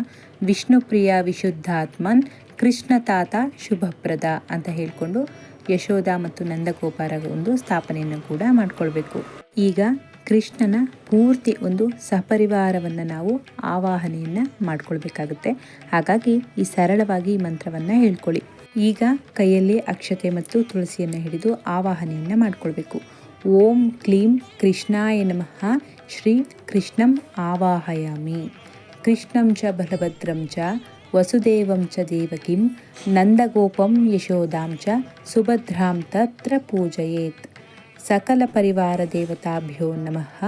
A: ವಿಷ್ಣುಪ್ರಿಯ ವಿಶುದ್ಧಾತ್ಮನ್, ಕೃಷ್ಣ ತಾತ ಶುಭಪ್ರದ ಅಂತ ಹೇಳಿಕೊಂಡು ಯಶೋಧ ಮತ್ತು ನಂದಗೋಪಾರ ಒಂದು ಸ್ಥಾಪನೆಯನ್ನು ಕೂಡ ಮಾಡಿಕೊಳ್ಬೇಕು. ಈಗ ಕೃಷ್ಣನ ಪೂರ್ತಿ ಒಂದು ಸಪರಿವಾರವನ್ನು ನಾವು ಆವಾಹನೆಯನ್ನು ಮಾಡ್ಕೊಳ್ಬೇಕಾಗುತ್ತೆ. ಹಾಗಾಗಿ ಈ ಸರಳವಾಗಿ ಈ ಮಂತ್ರವನ್ನು ಹೇಳ್ಕೊಳ್ಳಿ. ಈಗ ಕೈಯಲ್ಲಿ ಅಕ್ಷತೆ ಮತ್ತು ತುಳಸಿಯನ್ನು ಹಿಡಿದು ಆವಾಹನೆಯನ್ನು ಮಾಡಿಕೊಳ್ಬೇಕು. ಓಂ ಕ್ಲೀಂ ಕೃಷ್ಣಾಯ ನಮಃ, ಶ್ರೀ ಕೃಷ್ಣಂ ಆವಾಹಯಾಮಿ. ಕೃಷ್ಣಂ ಚ ಬಲಭದ್ರಂ ಚ ವಸುದೇವಂ ಚ ದೇವಕಿಂ ನಂದಗೋಪಂ ಯಶೋದಾಂ ಚ ಸುಭದ್ರಾಂ ತತ್ರ ಪೂಜಯೇತ್. ಸಕಲ ಪರಿವಾರ ದೇವತಾಭ್ಯೋ ನಮಃ.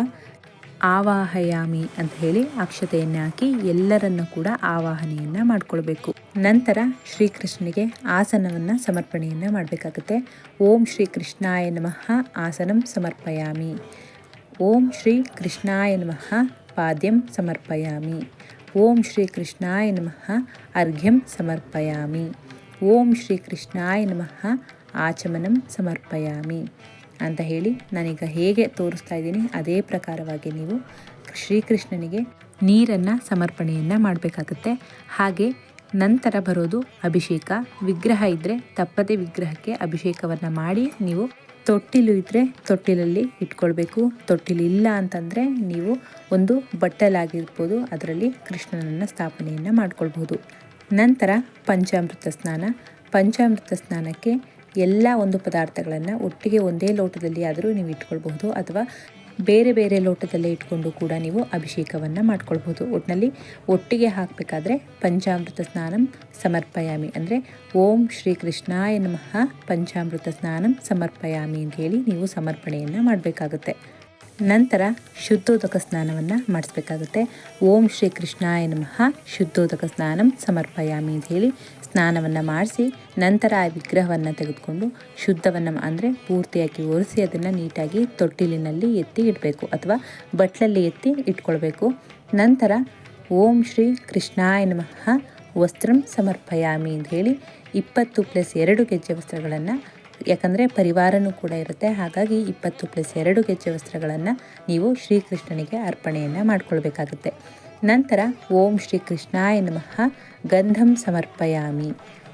A: ಆವಾಹಯಾಮಿ ಅಂತ ಹೇಳಿ ಅಕ್ಷತೆಯನ್ನು ಹಾಕಿ ಎಲ್ಲರನ್ನು ಕೂಡ ಆವಾಹನೆಯನ್ನು ಮಾಡಿಕೊಳ್ಬೇಕು. ನಂತರ ಶ್ರೀಕೃಷ್ಣನಿಗೆ ಆಸನವನ್ನು ಸಮರ್ಪಣೆಯನ್ನು ಮಾಡಬೇಕಾಗುತ್ತೆ. ಓಂ ಶ್ರೀ ಕೃಷ್ಣಾಯ ನಮಃ. ಆಸನಂ ಸಮರ್ಪಯಾಮಿ. ಓಂ ಶ್ರೀ ಕೃಷ್ಣಾಯ ನಮಃ. ಪಾದ್ಯಂ ಸಮರ್ಪಯಾಮಿ. ಓಂ ಶ್ರೀ ಕೃಷ್ಣಾಯ ನಮಃ. ಅರ್ಘ್ಯಂ ಸಮರ್ಪಯಾಮಿ. ಓಂ ಶ್ರೀ ಕೃಷ್ಣಾಯ ನಮಃ. ಆಚಮನಂ ಸಮರ್ಪಯಾಮಿ. ಅಂತ ಹೇಳಿ ನಾನೀಗ ಹೇಗೆ ತೋರಿಸ್ತಾ ಇದ್ದೀನಿ, ಅದೇ ಪ್ರಕಾರವಾಗಿ ನೀವು ಶ್ರೀಕೃಷ್ಣನಿಗೆ ನೀರನ್ನು, ಸಮರ್ಪಣೆಯನ್ನು ಮಾಡಬೇಕಾಗುತ್ತೆ. ಹಾಗೆ ನಂತರ ಬರೋದು ಅಭಿಷೇಕ. ವಿಗ್ರಹ ಇದ್ದರೆ ತಪ್ಪದೆ ವಿಗ್ರಹಕ್ಕೆ ಅಭಿಷೇಕವನ್ನು ಮಾಡಿ ನೀವು ತೊಟ್ಟಿಲು ಇದ್ದರೆ ತೊಟ್ಟಿಲಲ್ಲಿ ಇಟ್ಕೊಳ್ಬೇಕು. ತೊಟ್ಟಿಲು ಇಲ್ಲ ಅಂತಂದರೆ ನೀವು ಒಂದು ಬಟ್ಟಲಾಗಿರ್ಬೋದು. ಅದರಲ್ಲಿ ಕೃಷ್ಣನನ್ನು ಸ್ಥಾಪನೆಯನ್ನು ಮಾಡ್ಕೊಳ್ಬೋದು ನಂತರ ಪಂಚಾಮೃತ ಸ್ನಾನ. ಪಂಚಾಮೃತ ಸ್ನಾನಕ್ಕೆ ಎಲ್ಲ ಒಂದು ಪದಾರ್ಥಗಳನ್ನು ಒಟ್ಟಿಗೆ ಒಂದೇ ಲೋಟದಲ್ಲಿ ಆದರೂ ನೀವು ಇಟ್ಕೊಳ್ಬಹುದು. ಅಥವಾ ಬೇರೆ ಬೇರೆ ಲೋಟದಲ್ಲೇ ಇಟ್ಕೊಂಡು ಕೂಡ ನೀವು ಅಭಿಷೇಕವನ್ನು ಮಾಡ್ಕೊಳ್ಬೋದು ಒಟ್ಟಿನಲ್ಲಿ ಒಟ್ಟಿಗೆ ಹಾಕಬೇಕಾದ್ರೆ ಪಂಚಾಮೃತ ಸ್ನಾನಂ ಸಮರ್ಪಯಾಮಿ. ಅಂದರೆ ಓಂ ಶ್ರೀ ಕೃಷ್ಣಾಯ ನಮಃ ಪಂಚಾಮೃತ ಸ್ನಾನಂ ಸಮರ್ಪಯಾಮಿ ಅಂತ ಹೇಳಿ ನೀವು ಸಮರ್ಪಣೆಯನ್ನು ಮಾಡಬೇಕಾಗುತ್ತೆ. ನಂತರ ಶುದ್ಧೋದಕ ಸ್ನಾನವನ್ನು ಮಾಡಿಸ್ಬೇಕಾಗುತ್ತೆ. ಓಂ ಶ್ರೀ ಕೃಷ್ಣಾಯ ನಮಃ ಶುದ್ಧೋದಕ ಸ್ನಾನಂ ಸಮರ್ಪಯಾಮಿ ಅಂತ ಹೇಳಿ ಸ್ನಾನವನ್ನು ಮಾಡಿಸಿ, ನಂತರ ಆ ವಿಗ್ರಹವನ್ನು ತೆಗೆದುಕೊಂಡು ಶುದ್ಧವನ್ನು ಅಂದರೆ ಪೂರ್ತಿಯಾಗಿ ಒರೆಸಿ ಅದನ್ನು ನೀಟಾಗಿ ತೊಟ್ಟಿಲಿನಲ್ಲಿ ಎತ್ತಿ ಇಡಬೇಕು ಅಥವಾ ಬಟ್ಲಲ್ಲಿ ಎತ್ತಿ ಇಟ್ಕೊಳ್ಬೇಕು. ನಂತರ ಓಂ ಶ್ರೀ ಕೃಷ್ಣಾಯ ನಮಃ, ವಸ್ತ್ರಂ ಸಮರ್ಪಯಾಮಿ ಅಂತ ಹೇಳಿ ಇಪ್ಪತ್ತು ಪ್ಲಸ್ ಎರಡು ಗೆಜ್ಜೆ ವಸ್ತ್ರಗಳನ್ನು, ಯಾಕಂದರೆ ಪರಿವಾರನೂ ಕೂಡ ಇರುತ್ತೆ, ಹಾಗಾಗಿ ಇಪ್ಪತ್ತು ಪ್ಲಸ್ ಎರಡು ಗೆಜ್ಜೆ ವಸ್ತ್ರಗಳನ್ನು ನೀವು ಶ್ರೀಕೃಷ್ಣನಿಗೆ ಅರ್ಪಣೆಯನ್ನು ಮಾಡಿಕೊಳ್ಬೇಕಾಗುತ್ತೆ. ನಂತರ ಓಂ ಶ್ರೀ ಕೃಷ್ಣಾಯ ನಮಃ ಗಂಧಂ ಸಮರ್ಪಯಾಮಿ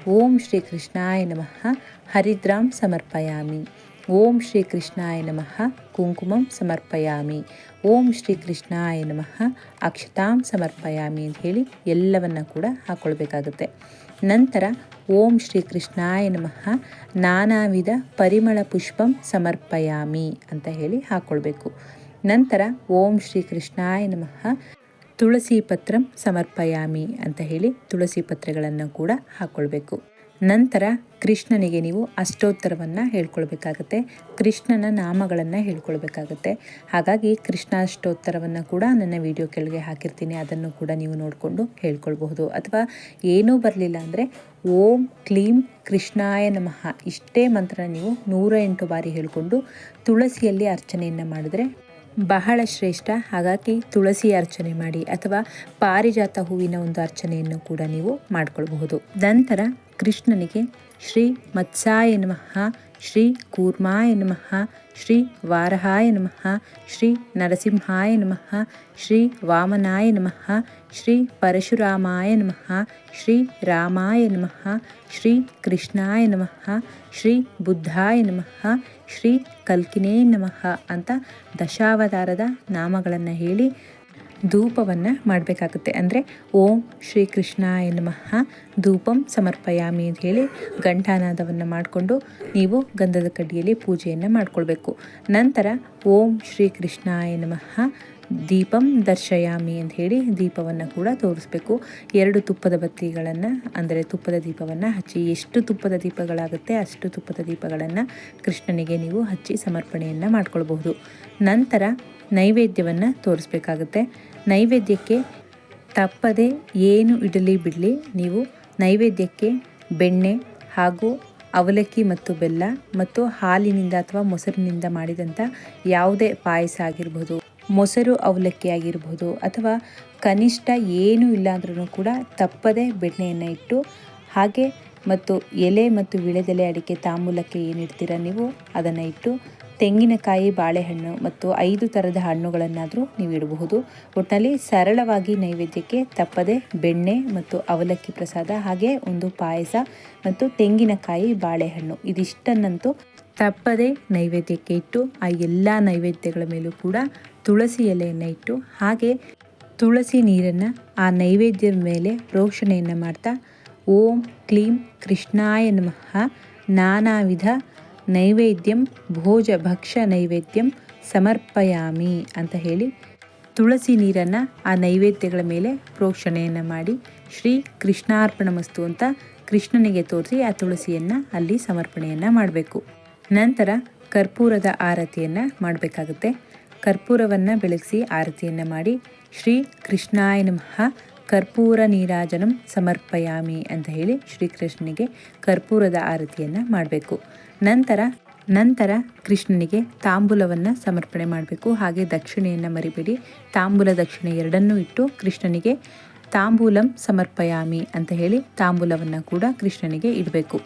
A: ಓಂ ಶ್ರೀ ಕೃಷ್ಣಾಯ ನಮಃ ಹರಿದ್ರಾಂ ಸಮರ್ಪಯಾಮಿ ಓಂ ಶ್ರೀ ಕೃಷ್ಣಾಯ ನಮಃ ಕುಂಕುಮಂ ಸಮರ್ಪಯಾಮಿ ಓಂ ಶ್ರೀ ಕೃಷ್ಣಾಯ ನಮಃ ಅಕ್ಷತಾಂ ಸಮರ್ಪಯಾಮಿ ಅಂತ ಹೇಳಿ ಎಲ್ಲವನ್ನ ಕೂಡ ಹಾಕ್ಕೊಳ್ಬೇಕಾಗುತ್ತೆ ನಂತರ ಓಂ ಶ್ರೀ ಕೃಷ್ಣಾಯ ನಮಃ। ನಾನಾ ವಿಧ ಪರಿಮಳ ಪುಷ್ಪಂ ಸಮರ್ಪಯಾಮಿ ಅಂತ ಹೇಳಿ ಹಾಕ್ಕೊಳ್ಬೇಕು ನಂತರ ಓಂ ಶ್ರೀ ಕೃಷ್ಣಾಯ ನಮಃ. ತುಳಸಿ ಪತ್ರಂ ಸಮರ್ಪಯಾಮಿ ಅಂತ ಹೇಳಿ ತುಳಸಿ ಪತ್ರಗಳನ್ನು ಕೂಡ ಹಾಕ್ಕೊಳ್ಬೇಕು ನಂತರ ಕೃಷ್ಣನಿಗೆ ನೀವು ಅಷ್ಟೋತ್ತರವನ್ನು ಹೇಳ್ಕೊಳ್ಬೇಕಾಗತ್ತೆ. ಕೃಷ್ಣನ ನಾಮಗಳನ್ನು ಹೇಳ್ಕೊಳ್ಬೇಕಾಗತ್ತೆ. ಹಾಗಾಗಿ ಕೃಷ್ಣ ಅಷ್ಟೋತ್ತರವನ್ನು ಕೂಡ ನನ್ನ ವಿಡಿಯೋ ಕೆಳಗೆ ಹಾಕಿರ್ತೀನಿ. ಅದನ್ನು ಕೂಡ ನೀವು ನೋಡಿಕೊಂಡು ಹೇಳ್ಕೊಳ್ಬಹುದು. ಅಥವಾ ಏನೂ ಬರಲಿಲ್ಲ ಅಂದರೆ ಓಂ ಕ್ಲೀಂ ಕೃಷ್ಣಾಯ ನಮಃ. ಇಷ್ಟೇ ಮಂತ್ರ ನೀವು ನೂರ ಎಂಟು ಬಾರಿ ಹೇಳಿಕೊಂಡು ತುಳಸಿಯಲ್ಲಿ ಅರ್ಚನೆಯನ್ನು ಮಾಡಿದ್ರೆ ಬಹಳ ಶ್ರೇಷ್ಠ. ಹಾಗಾಗಿ ತುಳಸಿ ಅರ್ಚನೆ ಮಾಡಿ ಅಥವಾ ಪಾರಿಜಾತ ಹೂವಿನ ಒಂದು ಅರ್ಚನೆಯನ್ನು ಕೂಡ ನೀವು ಮಾಡಿಕೊಳ್ಬಹುದು. ನಂತರ ಕೃಷ್ಣನಿಗೆ ಶ್ರೀ ಮತ್ಸಾಯ ನಮಃ, ಶ್ರೀ ಕೂರ್ಮಾಯ ನಮಃ, ಶ್ರೀ ವಾರಹಾಯ ನಮಃ, ಶ್ರೀ ನರಸಿಂಹಾಯ ನಮಃ, ಶ್ರೀ ವಾಮನಾಯ ನಮಃ, ಶ್ರೀ ಪರಶುರಾಮಾಯ ನಮಃ, ಶ್ರೀ ರಾಮಾಯ ನಮಃ, ಶ್ರೀ ಕೃಷ್ಣಾಯ ನಮಃ, ಶ್ರೀ ಬುದ್ಧಾಯ ನಮಃ ಶ್ರೀ ಕಲ್ಕಿನೇ ನಮಃ ಅಂತ ದಶಾವತಾರದ ನಾಮಗಳನ್ನು ಹೇಳಿ ಧೂಪವನ್ನು ಮಾಡಬೇಕಾಗುತ್ತೆ. ಅಂದರೆ ಓಂ ಶ್ರೀ ಕೃಷ್ಣಾಯ ನಮಃ, ಧೂಪಂ ಸಮರ್ಪಯಾಮಿ ಅಂತ ಹೇಳಿ ಗಂಟಾನಾದವನ್ನು ಮಾಡಿಕೊಂಡು ನೀವು ಗಂಧದ ಕಡ್ಡಿಯಲ್ಲಿ ಪೂಜೆಯನ್ನು ಮಾಡಿಕೊಳ್ಬೇಕು. ನಂತರ ಓಂ ಶ್ರೀ ಕೃಷ್ಣಾಯ ನಮಃ ದೀಪಂ ದರ್ಶಯಾಮಿ ಅಂತ ಹೇಳಿ ದೀಪವನ್ನು ಕೂಡ ತೋರಿಸ್ಬೇಕು. ಎರಡು ತುಪ್ಪದ ಬತ್ತಿಗಳನ್ನು, ಅಂದರೆ ತುಪ್ಪದ ದೀಪವನ್ನು ಹಚ್ಚಿ, ಎಷ್ಟು ತುಪ್ಪದ ದೀಪಗಳಾಗುತ್ತೆ ಅಷ್ಟು ತುಪ್ಪದ ದೀಪಗಳನ್ನು ಕೃಷ್ಣನಿಗೆ ನೀವು ಹಚ್ಚಿ ಸಮರ್ಪಣೆಯನ್ನು ಮಾಡ್ಕೊಳ್ಬಹುದು. ನಂತರ ನೈವೇದ್ಯವನ್ನು ತೋರಿಸ್ಬೇಕಾಗುತ್ತೆ. ನೈವೇದ್ಯಕ್ಕೆ ತಪ್ಪದೆ ಏನು ಇಡಲಿ ಬಿಡಲಿ, ನೀವು ನೈವೇದ್ಯಕ್ಕೆ ಬೆಣ್ಣೆ ಹಾಗೂ ಅವಲಕ್ಕಿ ಮತ್ತು ಬೆಲ್ಲ ಮತ್ತು ಹಾಲಿನಿಂದ ಅಥವಾ ಮೊಸರಿನಿಂದ ಮಾಡಿದಂಥ ಯಾವುದೇ ಪಾಯಸ ಆಗಿರ್ಬೋದು. ಮೊಸರು ಅವಲಕ್ಕಿ ಆಗಿರ್ಬೋದು ಅಥವಾ ಕನಿಷ್ಠ ಏನೂ ಇಲ್ಲಾಂದ್ರೂ ಕೂಡ ತಪ್ಪದೆ ಬೆಣ್ಣೆಯನ್ನು ಇಟ್ಟು ಹಾಗೆ ಮತ್ತು ಎಲೆ ಮತ್ತು ವಿಳೆದೆಲೆ ಅಡಿಕೆ ತಾಂಬೂಲಕ್ಕೆ ಏನಿಡ್ತೀರ ನೀವು ಅದನ್ನು ಇಟ್ಟು ತೆಂಗಿನಕಾಯಿ, ಬಾಳೆಹಣ್ಣು ಮತ್ತು ಐದು ಥರದ ಹಣ್ಣುಗಳನ್ನಾದರೂ ನೀವು ಇಡಬಹುದು. ಒಟ್ಟಿನಲ್ಲಿ ಸರಳವಾಗಿ ನೈವೇದ್ಯಕ್ಕೆ ತಪ್ಪದೆ ಬೆಣ್ಣೆ ಮತ್ತು ಅವಲಕ್ಕಿ ಪ್ರಸಾದ ಹಾಗೆ ಒಂದು ಪಾಯಸ ಮತ್ತು ತೆಂಗಿನಕಾಯಿ, ಬಾಳೆಹಣ್ಣು ಇದಿಷ್ಟನ್ನಂತೂ ತಪ್ಪದೆ ನೈವೇದ್ಯಕ್ಕೆ ಇಟ್ಟು ಆ ಎಲ್ಲ ನೈವೇದ್ಯಗಳ ಮೇಲೂ ಕೂಡ ತುಳಸಿ ಎಲೆಯನ್ನು ಇಟ್ಟು ಹಾಗೆ ತುಳಸಿ ನೀರನ್ನು ಆ ನೈವೇದ್ಯದ ಮೇಲೆ ಪ್ರೋಕ್ಷಣೆಯನ್ನು ಮಾಡ್ತಾ ಓಂ ಕ್ಲೀಂ ಕೃಷ್ಣಾಯ ನಮಃ. ನಾನಾ ವಿಧ ನೈವೇದ್ಯಂ ಭೋಜ ಭಕ್ಷ ನೈವೇದ್ಯಂ ಸಮರ್ಪಯಾಮಿ ಅಂತ ಹೇಳಿ ತುಳಸಿ ನೀರನ್ನು ಆ ನೈವೇದ್ಯಗಳ ಮೇಲೆ ಪ್ರೋಕ್ಷಣೆಯನ್ನು ಮಾಡಿ ಶ್ರೀ ಕೃಷ್ಣಾರ್ಪಣ ಮಸ್ತು ಅಂತ ಕೃಷ್ಣನಿಗೆ ತೋರಿಸಿ ಆ ತುಳಸಿಯನ್ನು ಅಲ್ಲಿ ಸಮರ್ಪಣೆಯನ್ನು ಮಾಡಬೇಕು. ನಂತರ ಕರ್ಪೂರದ ಆರತಿಯನ್ನು ಮಾಡಬೇಕಾಗುತ್ತೆ. ಕರ್ಪೂರವನ್ನು ಬೆಳಗಿಸಿ ಆರತಿಯನ್ನು ಮಾಡಿ ಶ್ರೀ ಕೃಷ್ಣಾಯ ನಮಃ, ಕರ್ಪೂರ ನೀರಾಜನಂ ಸಮರ್ಪಯಾಮಿ ಅಂತ ಹೇಳಿ ಶ್ರೀಕೃಷ್ಣನಿಗೆ ಕರ್ಪೂರದ ಆರತಿಯನ್ನು ಮಾಡಬೇಕು. ನಂತರ ನಂತರ ಕೃಷ್ಣನಿಗೆ ತಾಂಬೂಲವನ್ನು ಸಮರ್ಪಣೆ ಮಾಡಬೇಕು. ಹಾಗೆ ದಕ್ಷಿಣೆಯನ್ನು ಮರಿಬೇಡಿ. ತಾಂಬೂಲ ದಕ್ಷಿಣೆ ಎರಡನ್ನೂ ಇಟ್ಟು ಕೃಷ್ಣನಿಗೆ ತಾಂಬೂಲಂ ಸಮರ್ಪಯಾಮಿ ಅಂತ ಹೇಳಿ ತಾಂಬೂಲವನ್ನು ಕೂಡ ಕೃಷ್ಣನಿಗೆ ಇಡಬೇಕು.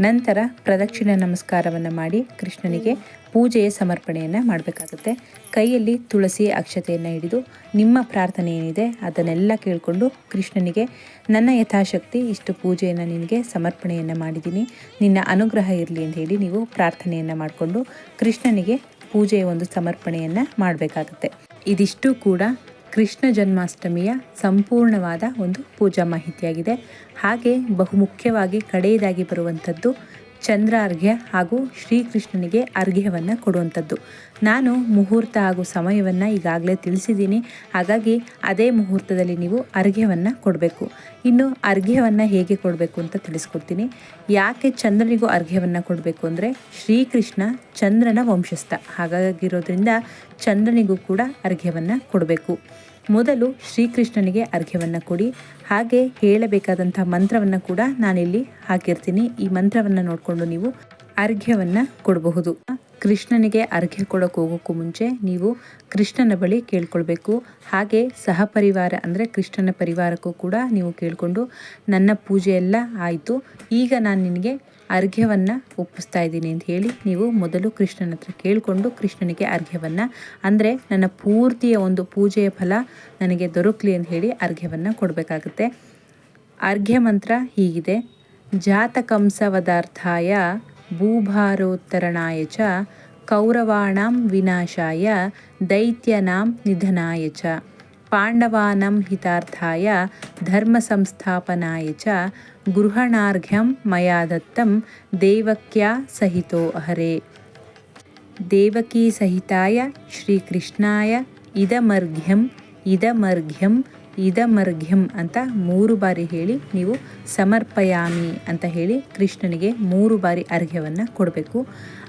A: ನಂತರ ಪ್ರದಕ್ಷಿಣೆ ನಮಸ್ಕಾರವನ್ನು ಮಾಡಿ ಕೃಷ್ಣನಿಗೆ ಪೂಜೆಯ ಸಮರ್ಪಣೆಯನ್ನು ಮಾಡಬೇಕಾಗುತ್ತೆ. ಕೈಯಲ್ಲಿ ತುಳಸಿ ಅಕ್ಷತೆಯನ್ನು ಹಿಡಿದು ನಿಮ್ಮ ಪ್ರಾರ್ಥನೆ ಏನಿದೆ ಅದನ್ನೆಲ್ಲ ಕೇಳಿಕೊಂಡು ಕೃಷ್ಣನಿಗೆ, ನನ್ನ ಯಥಾಶಕ್ತಿ, ಇಷ್ಟು ಪೂಜೆಯನ್ನು ನಿನಗೆ ಸಮರ್ಪಣೆಯನ್ನು ಮಾಡಿದ್ದೀನಿ. ನಿನ್ನ ಅನುಗ್ರಹ ಇರಲಿ ಅಂತ ಹೇಳಿ ನೀವು ಪ್ರಾರ್ಥನೆಯನ್ನು ಮಾಡಿಕೊಂಡು ಕೃಷ್ಣನಿಗೆ ಪೂಜೆಯ ಒಂದು ಸಮರ್ಪಣೆಯನ್ನು ಮಾಡಬೇಕಾಗುತ್ತೆ. ಇದಿಷ್ಟು ಕೂಡ ಕೃಷ್ಣ ಜನ್ಮಾಷ್ಟಮಿಯ ಸಂಪೂರ್ಣವಾದ ಒಂದು ಪೂಜಾ ಮಾಹಿತಿಯಾಗಿದೆ. ಹಾಗೆ ಬಹುಮುಖ್ಯವಾಗಿ ಕಡೆಯದಾಗಿ ಬರುವಂಥದ್ದು ಚಂದ್ರ ಅರ್ಘ್ಯ ಹಾಗೂ ಶ್ರೀಕೃಷ್ಣನಿಗೆ ಅರ್ಘ್ಯವನ್ನು ಕೊಡುವಂಥದ್ದು. ನಾನು ಮುಹೂರ್ತ ಹಾಗೂ ಸಮಯವನ್ನು ಈಗಾಗಲೇ ತಿಳಿಸಿದ್ದೀನಿ. ಹಾಗಾಗಿ ಅದೇ ಮುಹೂರ್ತದಲ್ಲಿ ನೀವು ಅರ್ಘ್ಯವನ್ನು ಕೊಡಬೇಕು. ಇನ್ನು ಅರ್ಘ್ಯವನ್ನು ಹೇಗೆ ಕೊಡಬೇಕು ಅಂತ ತಿಳಿಸ್ಕೊಡ್ತೀನಿ. ಯಾಕೆ ಚಂದ್ರನಿಗೂ ಅರ್ಘ್ಯವನ್ನು ಕೊಡಬೇಕು ಅಂದರೆ ಶ್ರೀಕೃಷ್ಣ ಚಂದ್ರನ ವಂಶಸ್ಥ. ಹಾಗಾಗಿರೋದ್ರಿಂದ ಚಂದ್ರನಿಗೂ ಕೂಡ ಅರ್ಘ್ಯವನ್ನು ಕೊಡಬೇಕು. ಮೊದಲು ಶ್ರೀಕೃಷ್ಣನಿಗೆ ಅರ್ಘ್ಯವನ್ನು ಕೊಡಿ. ಹಾಗೆ ಹೇಳಬೇಕಾದಂಥ ಮಂತ್ರವನ್ನು ಕೂಡ ನಾನಿಲ್ಲಿ ಹಾಕಿರ್ತೀನಿ. ಈ ಮಂತ್ರವನ್ನು ನೋಡಿಕೊಂಡು ನೀವು ಅರ್ಘ್ಯವನ್ನು ಕೊಡಬಹುದು. ಕೃಷ್ಣನಿಗೆ ಅರ್ಘ್ಯ ಕೊಡೋಕೆ ಹೋಗೋಕ್ಕೂ ಮುಂಚೆ ನೀವು ಕೃಷ್ಣನ ಬಳಿ ಕೇಳ್ಕೊಳ್ಬೇಕು. ಹಾಗೆ ಸಹಪರಿವಾರ ಅಂದರೆ ಕೃಷ್ಣನ ಪರಿವಾರಕ್ಕೂ ಕೂಡ ನೀವು ಕೇಳಿಕೊಂಡು, ನನ್ನ ಪೂಜೆ ಎಲ್ಲ ಆಯಿತು. ಈಗ ನಾನು ನಿನಗೆ ಅರ್ಘ್ಯವನ್ನು ಒಪ್ಪಿಸ್ತಾ ಇದ್ದೀನಿ ಅಂತ ಹೇಳಿ ನೀವು ಮೊದಲು ಕೃಷ್ಣನ ಹತ್ರ ಕೇಳಿಕೊಂಡು ಕೃಷ್ಣನಿಗೆ ಅರ್ಘ್ಯವನ್ನು, ಅಂದರೆ ನನ್ನ ಪೂರ್ತಿಯ ಒಂದು ಪೂಜೆಯ ಫಲ ನನಗೆ ದೊರಕಲಿ ಅಂತ ಹೇಳಿ ಅರ್ಘ್ಯವನ್ನು ಕೊಡಬೇಕಾಗುತ್ತೆ. ಅರ್ಘ್ಯ ಮಂತ್ರ ಹೀಗಿದೆ, ಜಾತಕಂಸವದಾರ್ಥಾಯ ಭೂಭಾರೋತ್ತರಣಾಯ ಚ ಕೌರವಾಣಾಂ ವಿನಾಶಾಯ ದೈತ್ಯನಾಂ ನಿಧನಾಯ ಚ. ಪಾಂಡವಾನಂ ಹಿತಾರ್ಥಾಯ ಧರ್ಮ ಸಂಸ್ಥಾಪನಾಯ ಚ ಗೃಹಣಾರ್ಘ್ಯಂ ಮಯಾ ದತ್ತಂ ದೇವಕ್ಯಾ ಸಹಿತೋ ಹರೆ ದೇವಕೀ ಸಹಿತಾಯ ಶ್ರೀಕೃಷ್ಣಾಯ ಇದಮರ್ಘ್ಯಂ ಇದಮರ್ಘ್ಯಂ ಇದಮರ್ಘ್ಯಂ ಅಂತ ಮೂರು ಬಾರಿ ಹೇಳಿ ನೀವು ಸಮರ್ಪಯಾಮಿ ಅಂತ ಹೇಳಿ ಕೃಷ್ಣನಿಗೆ ಮೂರು ಬಾರಿ ಅರ್ಘ್ಯವನ್ನು ಕೊಡಬೇಕು.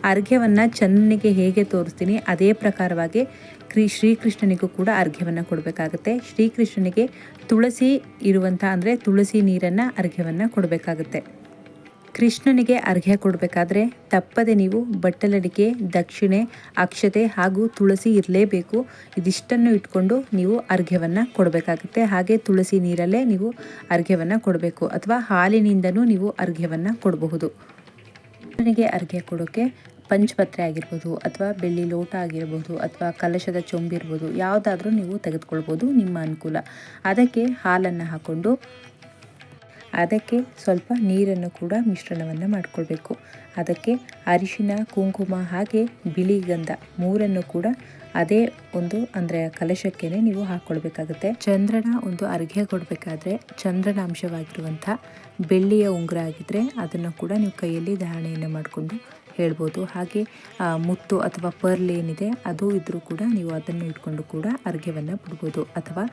A: ಅರ್ಘ್ಯವನ್ನು ಚಂದ್ರನಿಗೆ ಹೇಗೆ ತೋರಿಸ್ತೀನಿ ಅದೇ ಪ್ರಕಾರವಾಗಿ ಕ್ರಿ, ಶ್ರೀಕೃಷ್ಣನಿಗೂ ಕೂಡ ಅರ್ಘ್ಯವನ್ನು ಕೊಡಬೇಕಾಗುತ್ತೆ. ಶ್ರೀಕೃಷ್ಣನಿಗೆ ತುಳಸಿ ಇರುವಂಥ ಅಂದರೆ ತುಳಸಿ ನೀರನ್ನು ಅರ್ಘ್ಯವನ್ನು ಕೊಡಬೇಕಾಗುತ್ತೆ. ಕೃಷ್ಣನಿಗೆ ಅರ್ಘ್ಯ ಕೊಡಬೇಕಾದ್ರೆ ತಪ್ಪದೆ ನೀವು ಬಟ್ಟಲಡಿಕೆ, ದಕ್ಷಿಣೆ, ಅಕ್ಷತೆ ಹಾಗೂ ತುಳಸಿ ಇರಲೇಬೇಕು. ಇದಿಷ್ಟನ್ನು ಇಟ್ಕೊಂಡು ನೀವು ಅರ್ಘ್ಯವನ್ನು ಕೊಡಬೇಕಾಗುತ್ತೆ. ಹಾಗೆ ತುಳಸಿ ನೀರಲ್ಲೇ ನೀವು ಅರ್ಘ್ಯವನ್ನು ಕೊಡಬೇಕು ಅಥವಾ ಹಾಲಿನಿಂದನೂ ನೀವು ಅರ್ಘ್ಯವನ್ನು ಕೊಡಬಹುದು. ಕೃಷ್ಣನಿಗೆ ಅರ್ಘ್ಯ ಕೊಡೋಕ್ಕೆ ಪಂಚಪತ್ರೆ ಆಗಿರ್ಬೋದು ಅಥವಾ ಬೆಳ್ಳಿ ಲೋಟ ಆಗಿರ್ಬೋದು ಅಥವಾ ಕಲಶದ ಚೊಂಬಿರ್ಬೋದು ಯಾವುದಾದ್ರೂ ನೀವು ತೆಗೆದುಕೊಳ್ಬೋದು ನಿಮ್ಮ ಅನುಕೂಲ. ಅದಕ್ಕೆ ಹಾಲನ್ನು ಹಾಕ್ಕೊಂಡು ಅದಕ್ಕೆ ಸ್ವಲ್ಪ ನೀರನ್ನು ಕೂಡ ಮಿಶ್ರಣವನ್ನು ಮಾಡಿಕೊಳ್ಬೇಕು. ಅದಕ್ಕೆ ಅರಿಶಿನ, ಕುಂಕುಮ ಹಾಗೆ ಬಿಳಿ ಗಂಧ ಮೂರನ್ನು ಕೂಡ ಅದೇ ಒಂದು ಅಂದರೆ ಕಲಶಕ್ಕೆ ನೀವು ಹಾಕ್ಕೊಳ್ಬೇಕಾಗುತ್ತೆ ಚಂದ್ರನ ಒಂದು ಅರ್ಘ್ಯ ಕೊಡಬೇಕಾದ್ರೆ ಚಂದ್ರನ ಅಂಶವಾಗಿರುವಂಥ ಬೆಳ್ಳಿಯ ಉಂಗುರ ಆಗಿದ್ದರೆ ಅದನ್ನು ಕೂಡ ನೀವು ಕೈಯಲ್ಲಿ ಧಾರಣೆಯನ್ನು ಮಾಡಿಕೊಂಡು ಹೇಳ್ಬೋದು. ಹಾಗೆ ಮುತ್ತು ಅಥವಾ ಪರ್ಲ್ ಏನಿದೆ, ಅದು ಇದ್ದರೂ ಕೂಡ ನೀವು ಅದನ್ನು ಇಟ್ಕೊಂಡು ಕೂಡ ಅರ್ಘ್ಯವನ್ನು ಬಿಡ್ಬೋದು. ಅಥವಾ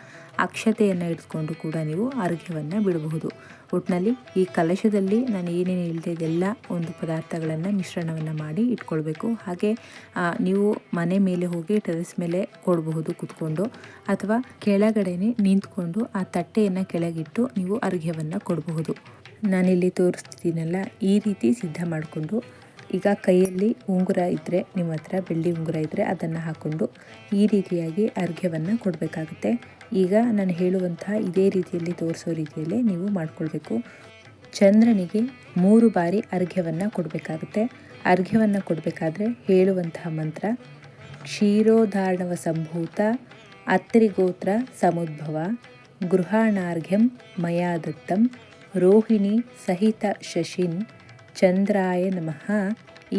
A: ಅಕ್ಷತೆಯನ್ನು ಇಟ್ಕೊಂಡು ಕೂಡ ನೀವು ಅರ್ಘ್ಯವನ್ನು ಬಿಡಬಹುದು. ಒಟ್ಟಿನಲ್ಲಿ ಈ ಕಲಶದಲ್ಲಿ ನಾನು ಏನೇನು ಹೇಳಿದೆ, ಇದೆಲ್ಲ ಒಂದು ಪದಾರ್ಥಗಳನ್ನು ಮಿಶ್ರಣವನ್ನು ಮಾಡಿ ಇಟ್ಕೊಳ್ಬೇಕು. ಹಾಗೆ ನೀವು ಮನೆ ಮೇಲೆ ಹೋಗಿ ಟೆರೆಸ್ ಮೇಲೆ ಕೊಡಬಹುದು ಕುತ್ಕೊಂಡು, ಅಥವಾ ಕೆಳಗಡೆನೆ ನಿಂತ್ಕೊಂಡು ಆ ತಟ್ಟೆಯನ್ನು ಕೆಳಗಿಟ್ಟು ನೀವು ಅರ್ಘ್ಯವನ್ನು ಕೊಡಬಹುದು. ನಾನಿಲ್ಲಿ ತೋರಿಸ್ತಿದ್ದೀನಲ್ಲ, ಈ ರೀತಿ ಸಿದ್ಧ ಮಾಡಿಕೊಂಡು ಈಗ ಕೈಯಲ್ಲಿ ಉಂಗುರ ಇದ್ದರೆ ನಿಮ್ಮ ಹತ್ರ ಬೆಳ್ಳಿ ಉಂಗುರ ಇದ್ದರೆ ಅದನ್ನು ಹಾಕ್ಕೊಂಡು ಈ ರೀತಿಯಾಗಿ ಅರ್ಘ್ಯವನ್ನು ಕೊಡಬೇಕಾಗುತ್ತೆ. ಈಗ ನಾನು ಹೇಳುವಂತಹ ಇದೇ ರೀತಿಯಲ್ಲಿ ತೋರಿಸೋ ರೀತಿಯಲ್ಲೇ ನೀವು ಮಾಡಿಕೊಳ್ಬೇಕು. ಚಂದ್ರನಿಗೆ ಮೂರು ಬಾರಿ ಅರ್ಘ್ಯವನ್ನು ಕೊಡಬೇಕಾಗುತ್ತೆ. ಅರ್ಘ್ಯವನ್ನು ಕೊಡಬೇಕಾದ್ರೆ ಹೇಳುವಂತಹ ಮಂತ್ರ ಕ್ಷೀರೋಧಾರಣವ ಸಂಭೂತ, ಅತ್ರಿಗೋತ್ರ ಸಮುದ್ಭವ, ಗೃಹಾಣಾರ್ಘ್ಯಂ ಮಯಾದತ್ತಂ, ರೋಹಿಣಿ ಸಹಿತ ಶಶಿನ್ ಚಂದ್ರಾಯ ನಮಃ.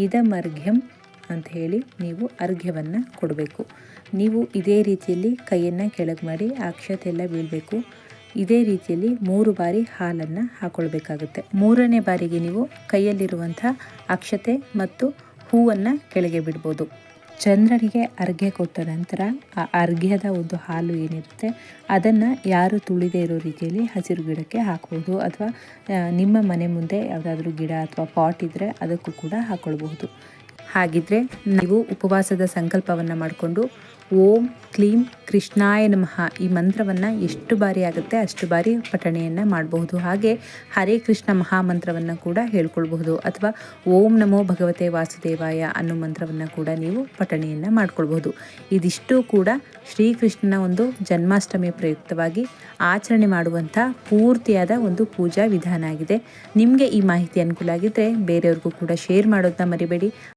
A: ಇದಮರ್ಘ್ಯಂ ಅಂತ ಹೇಳಿ ನೀವು ಅರ್ಘ್ಯವನ್ನು ಕೊಡಬೇಕು. ನೀವು ಇದೇ ರೀತಿಯಲ್ಲಿ ಕೈಯನ್ನು ಕೆಳಗೆ ಮಾಡಿ ಅಕ್ಷತೆ ಎಲ್ಲ ಬೀಳಬೇಕು. ಇದೇ ರೀತಿಯಲ್ಲಿ ಮೂರು ಬಾರಿ ಹಾಲನ್ನು ಹಾಕ್ಕೊಳ್ಬೇಕಾಗುತ್ತೆ ಮೂರನೇ ಬಾರಿಗೆ ನೀವು ಕೈಯಲ್ಲಿರುವಂಥ ಅಕ್ಷತೆ ಮತ್ತು ಹೂವನ್ನು ಕೆಳಗೆ ಬಿಡ್ಬೋದು. ಚಂದ್ರನಿಗೆ ಅರ್ಘ್ಯ ಕೊಟ್ಟ ನಂತರ ಆ ಅರ್ಘ್ಯದ ಒಂದು ಹಾಲು ಏನಿರುತ್ತೆ, ಅದನ್ನು ಯಾರು ತುಳಿದೇ ಇರೋ ರೀತಿಯಲ್ಲಿ ಹಸಿರು ಗಿಡಕ್ಕೆ ಹಾಕ್ಬೋದು ಅಥವಾ ನಿಮ್ಮ ಮನೆ ಮುಂದೆ ಯಾವುದಾದ್ರೂ ಗಿಡ ಅಥವಾ ಪಾಟ್ ಇದ್ದರೆ ಅದಕ್ಕೂ ಕೂಡ ಹಾಕ್ಕೊಳ್ಬಹುದು ಹಾಗಿದ್ರೆ ನೀವು ಉಪವಾಸದ ಸಂಕಲ್ಪವನ್ನು ಮಾಡಿಕೊಂಡು ಓಂ ಕ್ಲೀಂ ಕೃಷ್ಣಾಯ ನಮಃ. ಈ ಮಂತ್ರವನ್ನು ಎಷ್ಟು ಬಾರಿ ಆಗುತ್ತೆ ಅಷ್ಟು ಬಾರಿ ಪಠಣೆಯನ್ನು ಮಾಡಬಹುದು. ಹಾಗೆ ಹರೇ ಕೃಷ್ಣ ಮಹಾಮಂತ್ರವನ್ನು ಕೂಡ ಹೇಳ್ಕೊಳ್ಬಹುದು. ಅಥವಾ ಓಂ ನಮೋ ಭಗವತೆ ವಾಸುದೇವಾಯ ಅನ್ನೋ ಮಂತ್ರವನ್ನು ಕೂಡ ನೀವು ಪಠಣೆಯನ್ನು ಮಾಡ್ಕೊಳ್ಬಹುದು. ಇದಿಷ್ಟು ಕೂಡ ಶ್ರೀಕೃಷ್ಣನ ಒಂದು ಜನ್ಮಾಷ್ಟಮಿ ಪ್ರಯುಕ್ತವಾಗಿ ಆಚರಣೆ ಮಾಡುವಂಥ ಪೂರ್ತಿಯಾದ ಒಂದು ಪೂಜಾ ವಿಧಾನ ಆಗಿದೆ. ನಿಮಗೆ ಈ ಮಾಹಿತಿ ಅನುಕೂಲ ಆಗಿದ್ದರೆ ಬೇರೆಯವ್ರಿಗೂ ಕೂಡ ಶೇರ್ ಮಾಡೋದನ್ನ ಮರಿಬೇಡಿ.